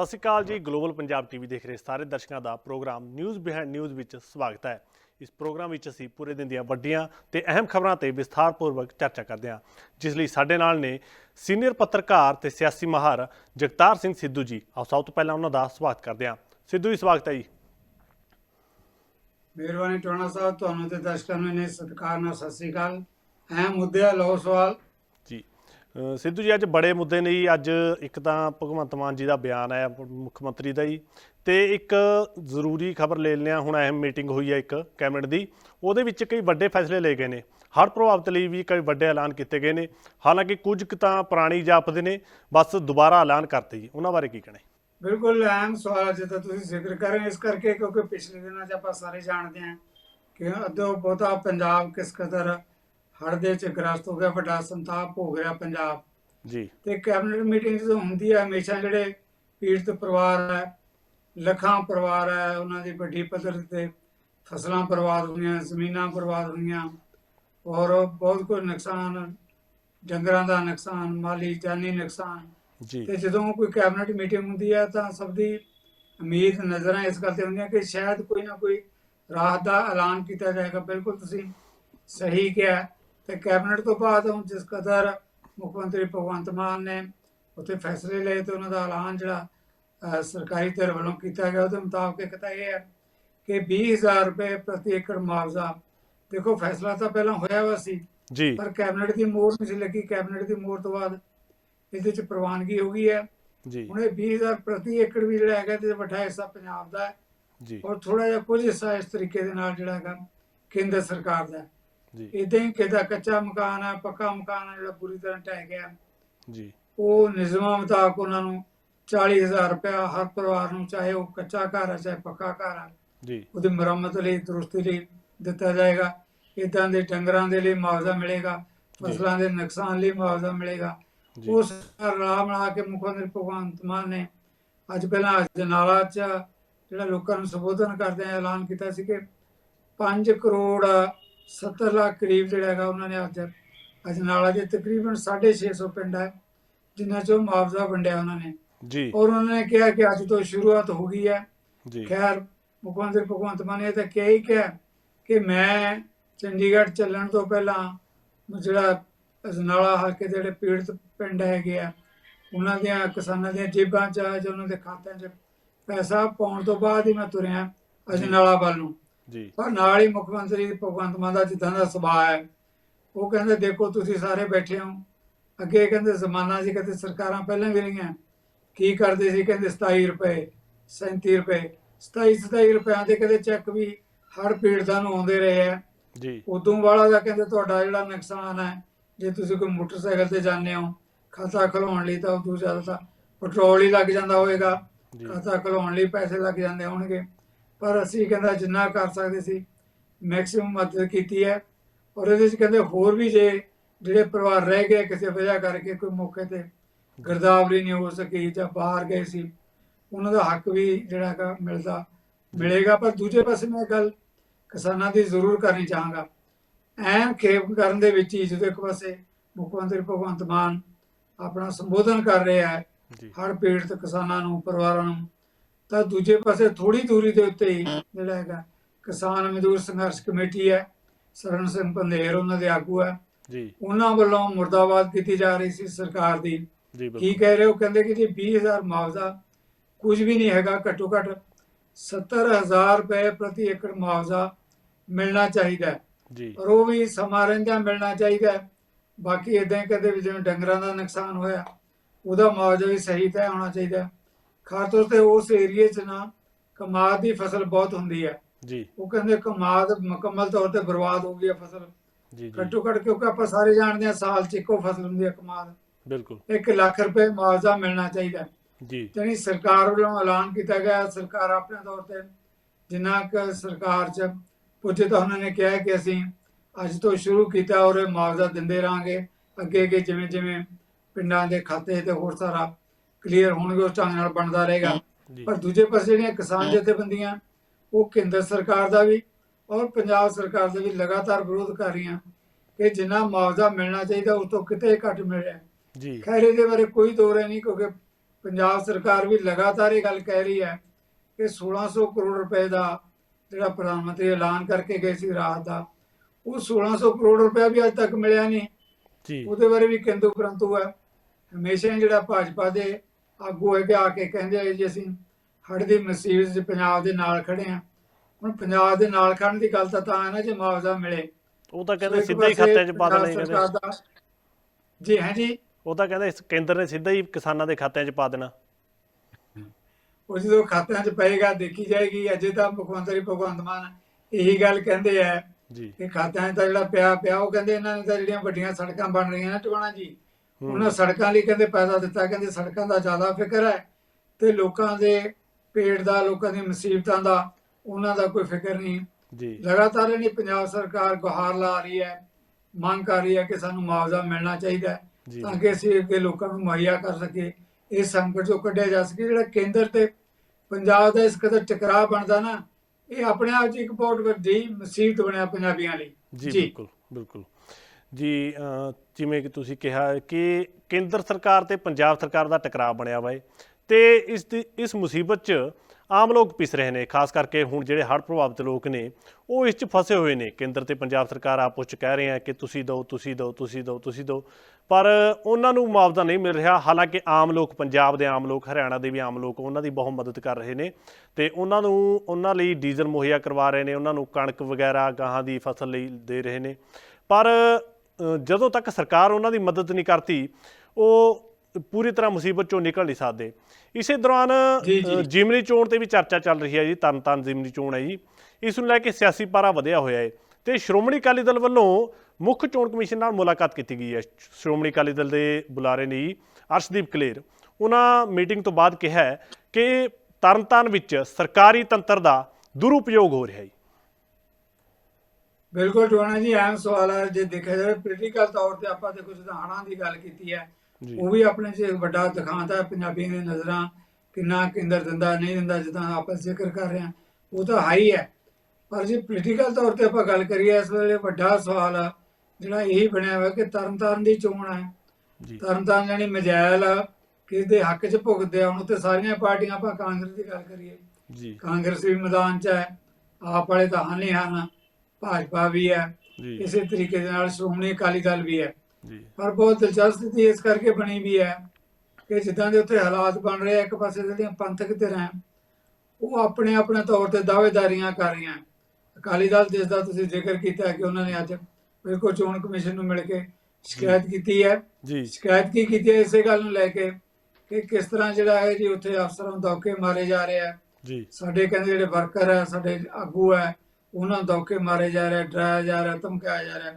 ਸਤਿ ਸ਼੍ਰੀ ਅਕਾਲ ਜੀ global Punjab TV ਦੇਖ ਰਹੇ ਸਾਰੇ ਦਰਸ਼ਕਾਂ ਦਾ ਪ੍ਰੋਗਰਾਮ ਨਿਊਜ਼ ਬਿਹਾਈਂਡ ਨਿਊਜ਼ ਵਿੱਚ ਸਵਾਗਤ ਹੈ। ਇਸ ਪ੍ਰੋਗਰਾਮ ਵਿੱਚ ਅਸੀਂ ਪੂਰੇ ਦਿਨ ਦੀਆਂ ਵੱਡੀਆਂ ਤੇ ਅਹਿਮ ਖਬਰਾਂ ਤੇ ਵਿਸਥਾਰਪੂਰਵਕ ਚਰਚਾ ਕਰਦੇ ਹਾਂ, ਜਿਸ ਲਈ ਸਾਡੇ ਨਾਲ ਨੇ ਸੀਨੀਅਰ ਪੱਤਰਕਾਰ ਤੇ ਸਿਆਸੀ ਮਾਹਰ ਜਗਤਾਰ ਸਿੰਘ ਸਿੱਧੂ ਜੀ। ਆਓ, ਸਭ ਤੋਂ ਪਹਿਲਾਂ ਉਹਨਾਂ ਦਾ ਸਵਾਗਤ ਕਰਦੇ ਹਾਂ। ਸਿੱਧੂ ਜੀ, ਸਵਾਗਤ ਹੈ ਜੀ। ਮਿਹਰਬਾਨੀ ਟੋਣਾ ਸਾਹਿਬ, ਤੁਹਾਨੂੰ ਤੇ ਦਰਸ਼ਕਾਂ ਨੂੰ ਨੇ ਸਤਿਕਾਰ ਨਾਲ ਸਤਿ ਸ੍ਰੀ ਅਕਾਲ। ਅਹਿਮ ਮੁੱਦੇ ਲਓ ਸਵਾਲ। ਸਿੱਧੂ ਜੀ, ਅੱਜ ਬੜੇ ਮੁੱਦੇ ਨੇ ਜੀ। ਅੱਜ ਇੱਕ ਤਾਂ ਭਗਵੰਤ ਮਾਨ ਜੀ ਦਾ ਬਿਆਨ ਆਇਆ ਮੁੱਖ ਮੰਤਰੀ ਦਾ ਜੀ। ਤੇ ਇੱਕ ਜ਼ਰੂਰੀ ਖਬਰ ਲੈ ਲਿਆ, ਹੁਣ ਅਹਿਮ ਮੀਟਿੰਗ ਹੋਈ ਹੈ ਇੱਕ ਕੈਬਨਿਟ ਦੀ। ਉਹਦੇ ਵਿੱਚ ਕਈ ਵੱਡੇ ਫੈਸਲੇ ਲਏ ਗਏ ਨੇ। ਹਰ ਪ੍ਰਭਾਵਿਤ ਲਈ ਵੀ ਕਈ ਵੱਡੇ ਐਲਾਨ ਕੀਤੇ ਗਏ ਨੇ। ਹਾਲਾਂਕਿ ਕੁਝ ਕੁ ਤਾਂ ਪੁਰਾਣੀ ਜਾਪਦੇ ਨੇ, ਬਸ ਦੁਬਾਰਾ ਐਲਾਨ ਕਰਤੇ ਜੀ। ਉਹਨਾਂ ਬਾਰੇ ਕੀ ਕਹਿਣਾ ਬਿਲਕੁਲ ਅਹਿਮ ਸਵਾਲ ਜਿੱਦਾਂ ਤੁਸੀਂ ਜ਼ਿਕਰ ਕਰ ਰਹੇ ਇਸ ਕਰਕੇ, ਕਿਉਂਕਿ ਪਿਛਲੇ ਦਿਨਾਂ 'ਚ ਆਪਾਂ ਸਾਰੇ ਜਾਣਦੇ ਹਾਂ ਕਿ ਅੱਧੋ ਬਹੁਤਾ ਪੰਜਾਬ ਕਿਸ ਕਦਰ ਹੜ੍ਹ ਦੇ ਚ ਗ੍ਰਸਤ ਹੋ ਗਿਆ ਵੱਡਾ ਸੰਤਾਪ ਹੋ ਗਿਆ ਪੰਜਾਬ। ਜੀ। ਤੇ ਕੈਬਨਿਟ ਮੀਟਿੰਗ ਜਦੋਂ ਹੁੰਦੀ ਹੈ ਹਮੇਸ਼ਾ ਜਿਹੜੇ ਪੀੜਤ ਪਰਿਵਾਰ ਹੈ ਲੱਖਾਂ ਪਰਿਵਾਰ ਹੈ ਉਹਨਾਂ ਦੀ ਵੱਡੀ ਪੱਧਰ ਤੇ ਫਸਲਾਂ ਬਰਬਾਦ ਹੋਈਆਂ ਜ਼ਮੀਨਾਂ ਬਰਬਾਦ ਹੋਈਆਂ ਔਰ ਬਹੁਤ ਕੋਈ ਨੁਕਸਾਨ ਡੰਗਰਾਂ ਦਾ ਨੁਕਸਾਨ ਮਾਲੀ ਜਾਨੀ ਨੁਕਸਾਨ। ਜੀ। ਤੇ ਜਦੋਂ ਕੋਈ ਕੈਬਨਿਟ ਮੀਟਿੰਗ ਹੁੰਦੀ ਹੈ ਤਾਂ ਸਭ ਦੀ ਉਮੀਦ ਨਜ਼ਰਾਂ ਇਸ ਗੱਲ ਤੇ ਹੁੰਦੀਆਂ ਕਿ ਸ਼ਾਇਦ ਕੋਈ ਨਾ ਕੋਈ ਰਾਹਤ ਦਾ ਐਲਾਨ ਕੀਤਾ ਜਾਏਗਾ। ਬਿਲਕੁਲ ਤੁਸੀਂ ਸਹੀ ਕਿਹਾ। ਤੇ ਕੈਬਨਿਟ ਤੋਂ ਬਾਅਦ ਹੁਣ ਜਿਸ ਕਦਰ ਮੁੱਖ ਮੰਤਰੀ ਭਗਵੰਤ ਮਾਨ ਨੇ ਉੱਥੇ ਫੈਸਲੇ ਲਏ ਤੇ ਉਹਨਾਂ ਦਾ ਐਲਾਨ ਜਿਹੜਾ ਸਰਕਾਰੀ ਧਿਰ ਵੱਲੋਂ ਕੀਤਾ ਗਿਆ ਉਹਦੇ ਮੁਤਾਬਕ ਇੱਕ ਤਾਂ ਇਹ ਹੈ ਕਿ 20000 ਰੁਪਏ ਪ੍ਰਤੀ ਏਕੜ ਮੁਆਵਜ਼ਾ। ਦੇਖੋ ਫੈਸਲਾ ਤਾਂ ਪਹਿਲਾਂ ਹੋਇਆ ਵਾ ਸੀ ਜੀ। ਪਰ ਕੈਬਨਿਟ ਦੀ ਮੋਹਰ ਨਹੀਂ ਸੀ ਲੱਗੀ। ਕੈਬਨਿਟ ਦੀ ਮੋਹਰ ਤੋਂ ਬਾਅਦ ਇਹਦੇ ਚ ਪ੍ਰਵਾਨਗੀ ਹੋ ਗਈ ਹੈ। ਜੀ। ਹੁਣ ਇਹ 20000 ਪ੍ਰਤੀ ਏਕੜ ਵੀ ਜਿਹੜਾ ਹੈਗਾ ਤੇ ਵੱਡਾ ਹਿੱਸਾ ਪੰਜਾਬ ਦਾ ਹੈ। ਜੀ। ਔਰ ਥੋੜਾ ਜਿਹਾ ਕੁਝ ਹਿੱਸਾ ਇਸ ਤਰੀਕੇ ਦੇ ਨਾਲ ਜਿਹੜਾ ਹੈਗਾ ਕੇਂਦਰ ਸਰਕਾਰ ਦਾ ਹੈ। ਜੀ। ਇਦਾਂ ਹੀ ਕਿਦਾ ਕੱਚਾ ਮਕਾਨ ਹੈ ਪੱਕਾ ਮਕਾਨ ਹੈ ਜਿਹੜਾ ਪੂਰੀ ਤਰ੍ਹਾਂ ਢਹਿ ਗਿਆ। ਜੀ। ਉਹ ਨਿਯਮਾਂ ਮੁਤਾਬਕ ਉਹਨਾਂ ਨੂੰ 40000 ਰੁਪਇਆ ਹਰ ਪਰਿਵਾਰ ਨੂੰ ਚਾਹੇ ਉਹ ਕੱਚਾ ਘਰ ਹੈ ਚਾਹੇ ਪੱਕਾ ਘਰ ਹੈ ਜੀ। ਉਹਦੀ ਮੁਰੰਮਤ ਲਈ ਦਰੁਸਤੀ ਲਈ ਦਿੱਤਾ ਜਾਏਗਾ। ਇਦਾਂ ਦੇ ਡੰਗਰਾਂ ਦੇ ਲਈ ਮੁਆਵਜ਼ਾ ਮਿਲੇਗਾ ਫਸਲਾਂ ਦੇ ਨੁਕਸਾਨ ਲਈ ਮੁਆਵਜ਼ਾ ਮਿਲੇਗਾ। ਉਸ ਰਾਹ ਬਣਾ ਕੇ ਮੁੱਖ ਮੰਤਰੀ ਭਗਵੰਤ ਮਾਨ ਨੇ ਅੱਜ ਪਹਿਲਾਂ ਜਨਾਲਾ ਚ ਜਿਹੜਾ ਲੋਕਾਂ ਨੂੰ ਸੰਬੋਧਨ ਕਰਦੇ ਆ ਐਲਾਨ ਕੀਤਾ ਸੀ ਕਿ 5 ਕਰੋੜ 70 ਲੱਖ ਕਰੀਬ ਜਿਹੜਾ ਹੈਗਾ ਉਹਨਾਂ ਨੇ ਅੱਜ ਅਜਨਾਲਾ ਦੇ ਤਕਰੀਬਨ 650 ਪਿੰਡ ਹੈ ਜਿਨ੍ਹਾਂ ਚੋਂ ਮੁਆਵਜ਼ਾ ਵੰਡਿਆ ਉਹਨਾਂ ਨੇ। ਜੀ। ਔਰ ਉਹਨਾਂ ਨੇ ਕਿਹਾ ਕਿ ਅੱਜ ਤੋਂ ਸ਼ੁਰੂਆਤ ਹੋ ਗਈ ਹੈ। ਜੀ। ਖੈਰ ਮੁੱਖ ਮੰਤਰੀ ਭਗਵੰਤ ਮਾਨ ਨੇ ਤਾਂ ਕਿਹਾ ਹੀ ਕਿਹਾ ਕਿ ਮੈਂ ਚੰਡੀਗੜ੍ਹ ਚੱਲਣ ਤੋਂ ਪਹਿਲਾਂ ਜਿਹੜਾ ਅਜਨਾਲਾ ਹਲਕੇ ਦੇ ਜਿਹੜੇ ਪੀੜਤ ਪਿੰਡ ਹੈਗੇ ਆ ਉਹਨਾਂ ਦੀਆਂ ਕਿਸਾਨਾਂ ਦੀਆਂ ਜੇਬਾਂ 'ਚ ਜਾਂ ਉਹਨਾਂ ਦੇ ਖਾਤਿਆਂ 'ਚ ਪੈਸਾ ਪਾਉਣ ਤੋਂ ਬਾਅਦ ਹੀ ਮੈਂ ਤੁਰਿਆ ਅਜਨਾਲਾ ਵੱਲ ਨੂੰ। ਜੀ। ਪਰ ਨਾਲ ਹੀ ਮੁੱਖ ਮੰਤਰੀ ਭਗਵੰਤ ਮਾਨ ਦਾ ਜਿੱਦਾਂ ਦਾ ਸੁਭਾਅ ਹੈ ਉਹ ਕਹਿੰਦੇ ਦੇਖੋ ਤੁਸੀਂ ਸਾਰੇ ਬੈਠੇ ਹੋ। ਅੱਗੇ ਕਹਿੰਦੇ ਜ਼ਮਾਨਾ ਸੀ ਕਹਿੰਦੇ ਸਰਕਾਰਾਂ ਪਹਿਲਾਂ ਵੀ ਰਹੀਆਂ। ਕੀ ਕਰਦੇ ਸੀ? ਕਹਿੰਦੇ 27 ਰੁਪਏ 37 ਰੁਪਏ 27 27 ਰੁਪਏ ਦੇ ਕਹਿੰਦੇ ਚੈੱਕ ਵੀ ਹਰ ਪੀੜਤਾਂ ਨੂੰ ਆਉਂਦੇ ਰਹੇ ਆ। ਜੀ। ਉਦੋਂ ਵਾਲਾ ਦਾ ਕਹਿੰਦੇ ਤੁਹਾਡਾ ਜਿਹੜਾ ਨੁਕਸਾਨ ਹੈ ਜੇ ਤੁਸੀਂ ਕੋਈ ਮੋਟਰਸਾਈਕਲ ਤੇ ਜਾਂਦੇ ਹੋ ਖਾਤਾ ਖੁਲਾਉਣ ਲਈ ਤਾਂ ਉਦੋਂ ਜ਼ਿਆਦਾ ਤਾਂ ਪੈਟਰੋਲ ਹੀ ਲੱਗ ਜਾਂਦਾ ਹੋਵੇਗਾ ਜੀ। ਖਾਤਾ ਖੁਲਾਉਣ ਲਈ ਪੈਸੇ ਲੱਗ ਜਾਂਦੇ ਹੋਣਗੇ। ਪਰ ਅਸੀਂ ਕਹਿੰਦਾ ਜਿੰਨਾ ਕਰ ਸਕਦੇ ਸੀ ਮੈਕਸਿਮਮ ਮਦਦ ਕੀਤੀ ਹੈ। ਔਰ ਇਹਦੇ ਵਿੱਚ ਕਹਿੰਦੇ ਹੋਰ ਵੀ ਜੇ ਜਿਹੜੇ ਪਰਿਵਾਰ ਰਹਿ ਗਏ ਕਿਸੇ ਵਜ੍ਹਾ ਕਰਕੇ ਕੋਈ ਮੌਕੇ ਤੇ ਗਿਰਦਾਵਰੀ ਨਹੀਂ ਹੋ ਸਕੀ ਜਾਂ ਬਾਹਰ ਗਏ ਸੀ ਉਹਨਾਂ ਦਾ ਹੱਕ ਵੀ ਜਿਹੜਾ ਹੈਗਾ ਮਿਲਦਾ ਮਿਲੇਗਾ। ਪਰ ਦੂਜੇ ਪਾਸੇ ਮੈਂ ਗੱਲ ਕਿਸਾਨਾਂ ਦੀ ਜ਼ਰੂਰ ਕਰਨੀ ਚਾਹਾਂਗਾ। ਐਨ ਖੇਪ ਕਰਨ ਦੇ ਵਿੱਚ ਹੀ ਜਦੋਂ ਇੱਕ ਪਾਸੇ ਮੁੱਖ ਮੰਤਰੀ ਭਗਵੰਤ ਮਾਨ ਆਪਣਾ ਸੰਬੋਧਨ ਕਰ ਰਿਹਾ ਹੈ ਹੜ ਪੀੜਤ ਕਿਸਾਨਾਂ ਨੂੰ ਪਰਿਵਾਰਾਂ ਨੂੰ ਤਾਂ ਦੂਜੇ ਪਾਸੇ ਥੋੜੀ ਦੂਰੀ ਦੇ ਉੱਤੇ ਹੀ ਜਿਹੜਾ ਹੈਗਾ ਕਿਸਾਨ ਮਜ਼ਦੂਰ ਸੰਘਰਸ਼ ਕਮੇਟੀ ਹੈ ਸਰਨ ਸਿੰਘ ਪੰਧੇਰ ਉਹਨਾਂ ਦੇ ਆਗੂ ਹੈ। ਜੀ। ਉਹਨਾਂ ਵੱਲੋਂ ਮੁਰਦਾਬਾਦ ਕੀਤੀ ਜਾ ਰਹੀ ਸੀ ਸਰਕਾਰ ਦੀ। ਕੀ ਕਹਿ ਰਹੇ ਹੋ? ਕਹਿੰਦੇ ਕਿ ਜੀ 20000 ਮੁਆਵਜ਼ਾ ਕੁਝ ਵੀ ਨਹੀਂ ਹੈਗਾ ਘੱਟੋ ਘੱਟ 70000 ਰੁਪਏ ਪ੍ਰਤੀ ਏਕੜ ਮੁਆਵਜ਼ਾ ਮਿਲਣਾ ਚਾਹੀਦਾ ਜੀ। ਪਰ ਉਹ ਵੀ ਸਮਾਂ ਰਹਿੰਦਿਆਂ ਮਿਲਣਾ ਚਾਹੀਦਾ ਹੈ। ਬਾਕੀ ਇਦਾਂ ਕਦੇ ਵੀ ਜਿਵੇਂ ਡੰਗਰਾਂ ਦਾ ਨੁਕਸਾਨ ਹੋਇਆ ਉਹਦਾ ਮੁਆਵਜ਼ਾ ਵੀ ਸਹੀ ਤੈਅ ਹੋਣਾ ਚਾਹੀਦਾ। ਖਾਸ ਤੌਰ ਤੇ ਉਸ ਏਰੀਏ 'ਚ ਨਾ ਕਮਾਦ ਦੀ ਫਸਲ ਬਹੁਤ ਹੁੰਦੀ ਹੈ। ਜੀ। ਉਹ ਕਹਿੰਦੇ ਕਮਾਦ ਮੁਕੰਮਲ ਤੌਰ ਤੇ ਬਰਬਾਦ ਹੋ ਗਈ ਹੈ ਫਸਲ। ਜੀ ਜੀ। ਘੱਟੋ ਘੱਟ ਕਿਉਂਕਿ ਆਪਾਂ ਸਾਰੇ ਜਾਣਦੇ ਹਾਂ ਸਾਲ 'ਚ ਇੱਕੋ ਫਸਲ ਹੁੰਦੀ ਹੈ ਕਮਾਦ। ਬਿਲਕੁਲ। 1 ਲੱਖ ਰੁਪਏ ਮੁਆਵਜ਼ਾ ਮਿਲਣਾ ਚਾਹੀਦਾ। ਜੀ। ਜਾਣੀ ਸਰਕਾਰ ਵੱਲੋਂ ਐਲਾਨ ਕੀਤਾ ਗਿਆ ਸਰਕਾਰ ਆਪਣੇ ਤੌਰ ਤੇ ਜਿੰਨਾ ਕੁ ਸਰਕਾਰ 'ਚ ਪੁੱਜੇ ਤਾਂ ਉਹਨਾਂ ਨੇ ਕਿਹਾ ਕਿ ਅਸੀਂ ਅੱਜ ਤੋਂ ਸ਼ੁਰੂ ਕੀਤਾ ਔਰ ਮੁਆਵਜ਼ਾ ਦਿੰਦੇ ਰਾਂਗੇ ਅੱਗੇ ਅੱਗੇ ਜਿਵੇਂ ਜਿਵੇਂ ਪਿੰਡਾਂ ਦੇ ਖਾਤੇ ਤੇ ਹੋਰ ਸਾਰਾ ਕਲੀਅਰ ਹੋਣਗੇ ਉਸ ਢੰਗ ਨਾਲ ਬਣਦਾ ਰਹੇਗਾ। ਪਰ ਦੂਜੇ ਪਾਸੇ ਜਿਹੜੀਆਂ ਕਿਸਾਨ ਜਥੇਬੰਦੀਆਂ ਉਹ ਕੇਂਦਰ ਸਰਕਾਰ ਦਾ ਵੀ ਔਰ ਪੰਜਾਬ ਸਰਕਾਰ ਦਾ ਵੀ ਲਗਾਤਾਰ ਵਿਰੋਧ ਕਰ ਰਹੀਆਂ ਕਿ ਜਿੰਨਾ ਮੁਆਵਜ਼ਾ ਮਿਲਣਾ ਚਾਹੀਦਾ ਉਸ ਤੋਂ ਕਿਤੇ ਘੱਟ ਮਿਲ ਰਿਹਾ। ਹੈ। ਜੀ। ਖੈਰ ਇਹਦੇ ਬਾਰੇ ਕੋਈ ਦੋ ਰਾਏ ਨਹੀਂ ਕਿਉਂਕਿ ਪੰਜਾਬ ਸਰਕਾਰ ਵੀ ਲਗਾਤਾਰ ਇਹ ਗੱਲ ਕਹਿ ਰਹੀ ਹੈ ਕਿ 1600 ਕਰੋੜ ਰੁਪਏ ਦਾ ਜਿਹੜਾ ਪ੍ਰਧਾਨ ਮੰਤਰੀ ਐਲਾਨ ਕਰਕੇ ਗਏ ਸੀ ਰਾਹਤ ਦਾ ਉਹ 1600 ਕਰੋੜ ਰੁਪਏ ਵੀ ਅਜੇ ਤੱਕ ਮਿਲਿਆ ਨਹੀਂ। ਜੀ। ਉਹਦੇ ਬਾਰੇ ਵੀ ਕਿੰਤੂ ਪਰੰਤੂ ਹੈ। ਹਮੇਸ਼ਾ ਜਿਹੜਾ ਭਾਜਪਾ ਦੇ ਆਗੂ ਹੈਗੇ ਆ ਕੇ ਕਹਿੰਦੇ ਆ ਜੀ ਅਸੀਂ ਹੜ੍ਹ ਦੀ ਮੁਸੀਬਤ 'ਚ ਪੰਜਾਬ ਦੇ ਨਾਲ ਖੜੇ ਆ ਹੁਣ ਪੰਜਾਬ ਦੇ ਨਾਲ ਖੜਨ ਦੀ ਗੱਲ ਤਾਂ ਤਾਂ ਹੈ ਨਾ ਜੇ ਮੁਆਵਜ਼ਾ ਮਿਲੇ। ਉਹ ਤਾਂ ਕਹਿੰਦੇ ਸਿੱਧਾ ਹੀ ਖਾਤਿਆਂ 'ਚ ਪਾ ਦੇਣੇ ਕਹਿੰਦੇ। ਦਾ- ਜੀ ਹਾਂ ਜੀ। ਉਹ ਤਾਂ ਕਹਿੰਦੇ ਕੇਂਦਰ ਨੇ ਸਿੱਧਾ ਹੀ ਕਿਸਾਨਾਂ ਦੇ ਖਾਤਿਆਂ 'ਚ ਪਾ ਦੇਣਾ। ਉਹ ਜਦੋਂ ਖਾਤਿਆਂ 'ਚ ਪਏਗਾ ਦੇਖੀ ਜਾਏਗੀ। ਅਜੇ ਤਾਂ ਮੁੱਖ ਮੰਤਰੀ ਭਗਵੰਤ ਮਾਨ ਇਹੀ ਗੱਲ ਕਹਿੰਦੇ ਆ ਜੀ। ਕਿ ਖਾਤਿਆਂ 'ਚ ਤਾਂ ਜਿਹੜਾ ਪਿਆ ਪਿਆ ਉਹ ਕਹਿੰਦੇ ਇਹਨਾਂ ਨੇ ਤਾਂ ਜਿਹੜੀਆਂ ਵੱਡੀਆਂ ਸੜਕਾਂ ਬਣ ਰਹੀਆਂ ਨਾ ਟਵਾਣਾ ਜੀ। ਉਹਨਾਂ ਸੜਕਾਂ ਲਈ ਕਹਿੰਦੇ ਪੈਸਾ ਦਿੱਤਾ ਕਹਿੰਦੇ ਸੜਕਾਂ ਦਾ ਜ਼ਿਆਦਾ ਫਿਕਰ ਹੈ ਤੇ ਲੋਕਾਂ ਦੇ ਪੇਟ ਦਾ ਲੋਕਾਂ ਦੀ ਮੁਸੀਬਤਾਂ ਦਾ ਉਹਨਾਂ ਦਾ ਕੋਈ ਫਿਕਰ ਨਹੀਂ। ਜੀ। ਲਗਾਤਾਰ ਇਹਨੀ ਪੰਜਾਬ ਸਰਕਾਰ ਗੁਹਾਰ ਲਾ ਰਹੀ ਹੈ ਮੰਗ ਕਰ ਰਹੀ ਹੈ ਕਿ ਸਾਨੂੰ ਮੁਆਵਜ਼ਾ ਮਿਲਣਾ ਚਾਹੀਦਾ ਤਾਂ ਕਿ ਅਸੀਂ ਅੱਗੇ ਲੋਕਾਂ ਨੂੰ ਮੁਹੱਈਆ ਕਰ ਸਕੀਏ। ਇਸ ਸੰਕਟ ਚੋਂ ਕੱਢਿਆ ਜਾ ਸਕੇ ਜਿਹੜਾ ਕੇਂਦਰ ਤੇ ਪੰਜਾਬ ਦਾ ਇਸ ਕਦਰ ਟਕਰਾਅ ਬਣਦਾ ਨਾ ਇਹ ਆਪਣੇ ਆਪ 'ਚ ਇੱਕ ਬਹੁਤ ਵੱਡੀ ਮੁਸੀਬਤ ਬਣਿਆ ਪੰਜਾਬੀਆਂ ਲਈ। ਜੀ। ਬਿਲਕੁਲ ਬਿਲਕੁਲ। ਜੀ ਜਿਵੇਂ ਕਿ ਤੁਸੀਂ ਕਿਹਾ ਕਿ ਕੇਂਦਰ ਸਰਕਾਰ ਤੇ ਪੰਜਾਬ ਸਰਕਾਰ ਦਾ ਟਕਰਾਅ ਬਣਿਆ ਵਾ ਇਹ। ਤੇ ਇਸ ਦੀ, ਇਸ ਮੁਸੀਬਤ 'ਚ ਆਮ ਲੋਕ ਪਿਸ ਰਹੇ ਨੇ, ਖਾਸ ਕਰਕੇ ਹੁਣ ਜਿਹੜੇ ਹੜ੍ਹ ਪ੍ਰਭਾਵਿਤ ਲੋਕ ਨੇ, ਉਹ ਇਸ 'ਚ ਫਸੇ ਹੋਏ ਨੇ। ਕੇਂਦਰ ਤੇ ਪੰਜਾਬ ਸਰਕਾਰ ਆਪਸ 'ਚ ਕਹਿ ਰਹੇ ਆ ਕਿ ਤੁਸੀਂ ਦਿਓ ਤੁਸੀਂ ਦਿਓ ਤੁਸੀਂ ਦਿਓ ਤੁਸੀਂ ਦਿਓ ਪਰ ਉਹਨਾਂ ਨੂੰ ਮੁਆਵਜ਼ਾ ਨਹੀਂ ਮਿਲ ਰਿਹਾ। ਹਾਲਾਂਕਿ ਆਮ ਲੋਕ, ਪੰਜਾਬ ਦੇ ਆਮ ਲੋਕ, ਹਰਿਆਣਾ ਦੇ ਵੀ ਆਮ ਲੋਕ, ਉਹਨਾਂ ਦੀ ਬਹੁਤ ਮਦਦ ਕਰ ਰਹੇ ਨੇ। ਤੇ ਉਹਨਾਂ ਨੂੰ, ਉਹਨਾਂ ਲਈ ਡੀਜ਼ਲ ਮੁਹੱਈਆ ਕਰਵਾ ਰਹੇ ਨੇ, ਉਹਨਾਂ ਨੂੰ ਕਣਕ ਵਗੈਰਾ, ਗਾਹਾਂ ਦੀ ਫਸਲ ਲਈ ਦੇ ਰਹੇ ਨੇ। ਪਰ ਜਦੋਂ ਤੱਕ ਸਰਕਾਰ ਉਹਨਾਂ ਦੀ ਮਦਦ ਨਹੀਂ ਕਰਤੀ ਉਹ ਪੂਰੀ ਤਰ੍ਹਾਂ ਮੁਸੀਬਤ ਚੋਂ ਨਿਕਲ ਨਹੀਂ ਸਕਦੇ। ਇਸੇ ਦੌਰਾਨ ਜਿਮਨੀ ਚੋਣ ਤੇ ਵੀ ਚਰਚਾ ਚੱਲ ਰਹੀ ਹੈ ਜੀ ਤਰਨਤਾਰਨ ਜਿਮਨੀ ਚੋਣ ਹੈ ਜੀ। ਇਸ ਨੂੰ ਲੈ ਕੇ ਸਿਆਸੀ ਪਾਰਾ ਵਧਿਆ ਹੋਇਆ ਹੈ। ਤੇ ਸ਼੍ਰੋਮਣੀ ਅਕਾਲੀ ਦਲ ਵੱਲੋਂ ਮੁੱਖ ਚੋਣ ਕਮਿਸ਼ਨ ਨਾਲ ਮੁਲਾਕਾਤ ਕੀਤੀ ਗਈ ਹੈ। ਸ਼੍ਰੋਮਣੀ ਅਕਾਲੀ ਦਲ ਦੇ ਬੁਲਾਰੇ ਨੇ ਜੀ ਅਰਸ਼ਦੀਪ ਕਲੇਰ। ਉਹਨਾਂ ਮੀਟਿੰਗ ਤੋਂ ਬਾਅਦ ਕਿਹਾ ਕਿ ਤਰਨਤਾਰਨ ਵਿੱਚ ਸਰਕਾਰੀ ਤੰਤਰ ਦਾ ਦੁਰਉਪਯੋਗ ਹੋ ਰਿਹਾ ਹੈ। ਬਿਲਕੁਲ ਟਵਾਣਾ ਜੀ ਅਹਿਮ ਸਵਾਲ ਹੈ ਜੇ ਦੇਖਿਆ ਜਾਵੇ ਪੋਲੀਟੀਕਲ ਤੌਰ ਤੇ ਆਪਾਂ ਤੇ ਕੁਝ ਉਦਾਹਰਣਾਂ ਦੀ ਗੱਲ ਕੀਤੀ ਹੈ ਉਹ ਵੀ ਆਪਣੇ 'ਚ ਵੱਡਾ ਦਿਖਾਉਂਦਾ ਹੈ ਪੰਜਾਬੀਆਂ ਦੀਆਂ ਨਜ਼ਰਾਂ ਕਿੰਨਾ ਕੇਂਦਰ ਦਿੰਦਾ ਨਹੀਂ ਦਿੰਦਾ ਜਿੱਦਾਂ ਆਪਾਂ ਜ਼ਿਕਰ ਕਰ ਰਹੇ ਹਾਂ ਉਹ ਤਾਂ ਹਾਈ ਹੈ। ਪਰ ਜੇ ਪੋਲੀਟੀਕਲ ਤੌਰ ਤੇ ਆਪਾਂ ਗੱਲ ਕਰੀਏ ਇਸ ਵੇਲੇ ਵੱਡਾ ਸਵਾਲ ਆ ਜਿਹੜਾ ਇਹ ਬਣਿਆ ਹੋਇਆ ਕਿ ਤਰਨਤਾਰਨ ਦੀ ਚੋਣ ਹੈ। ਤਰਨਤਾਰਨ ਜਾਨੀ ਮਜੈਲ ਕਿਸ ਦੇ ਹੱਕ 'ਚ ਭੁਗਤਦੇ ਆ ਹੁਣ ਤੇ ਸਾਰੀਆਂ ਪਾਰਟੀਆਂ ਆਪਾਂ ਕਾਂਗਰਸ ਦੀ ਗੱਲ ਕਰੀਏ। ਜੀ। ਕਾਂਗਰਸ ਵੀ ਮੈਦਾਨ 'ਚ ਹੈ ਆਪ ਵਾਲੇ ਤਾਂ ਹਾਲੇ ਹਨ। ਭਾਜਪਾ ਵੀ ਹੈ ਇਸੇ ਤਰੀਕੇ ਦੇ ਨਾਲ ਸ਼੍ਰੋਮਣੀ ਅਕਾਲੀ ਦਲ ਵੀ ਹੈ। ਪਰ ਬਹੁਤ ਦਿਲਚਸਪ ਸਥਿਤੀ ਇਸ ਕਰਕੇ ਬਣੀ ਵੀ ਹੈ ਕਿ ਜਿੱਦਾਂ ਦੇ ਉੱਥੇ ਹਾਲਾਤ ਬਣ ਰਹੇ ਆ ਇੱਕ ਪਾਸੇ ਜਿਹੜੀਆਂ ਪੰਥਕ ਧਿਰਾਂ ਉਹ ਆਪਣੇ ਆਪਣੇ ਤੌਰ ਤੇ ਦਾਅਵੇਦਾਰੀਆਂ ਕਰ ਰਹੀਆਂ ਅਕਾਲੀ ਦਲ ਜਿਸ ਦਾ ਤੁਸੀਂ ਜ਼ਿਕਰ ਕੀਤਾ ਕਿ ਉਹਨਾਂ ਨੇ ਅੱਜ ਬਿਲਕੁਲ ਚੋਣ ਕਮਿਸ਼ਨ ਨੂੰ ਮਿਲ ਕੇ ਸ਼ਿਕਾਇਤ ਕੀਤੀ ਹੈ। ਜੀ। ਸ਼ਿਕਾਇਤ ਕੀ ਕੀਤੀ ਹੈ ਇਸੇ ਗੱਲ ਨੂੰ ਲੈ ਕੇ ਕਿ ਕਿਸ ਤਰ੍ਹਾਂ ਜਿਹੜਾ ਹੈ ਜੀ ਉੱਥੇ ਅਫਸਰਾਂ ਨੂੰ ਦੌਕੇ ਮਾਰੇ ਜਾ ਰਹੇ ਆ। ਜੀ। ਸਾਡੇ ਕਹਿੰਦੇ ਜਿਹੜੇ ਵਰਕਰ ਹੈ ਸਾਡੇ ਆਗੂ ਹੈ ਉਹਨਾਂ ਦੌਕੇ ਮਾਰੇ ਜਾ ਰਹੇ ਡਰਾਇਆ ਜਾ ਰਿਹਾ ਧਮਕਾਇਆ ਜਾ ਰਿਹਾ।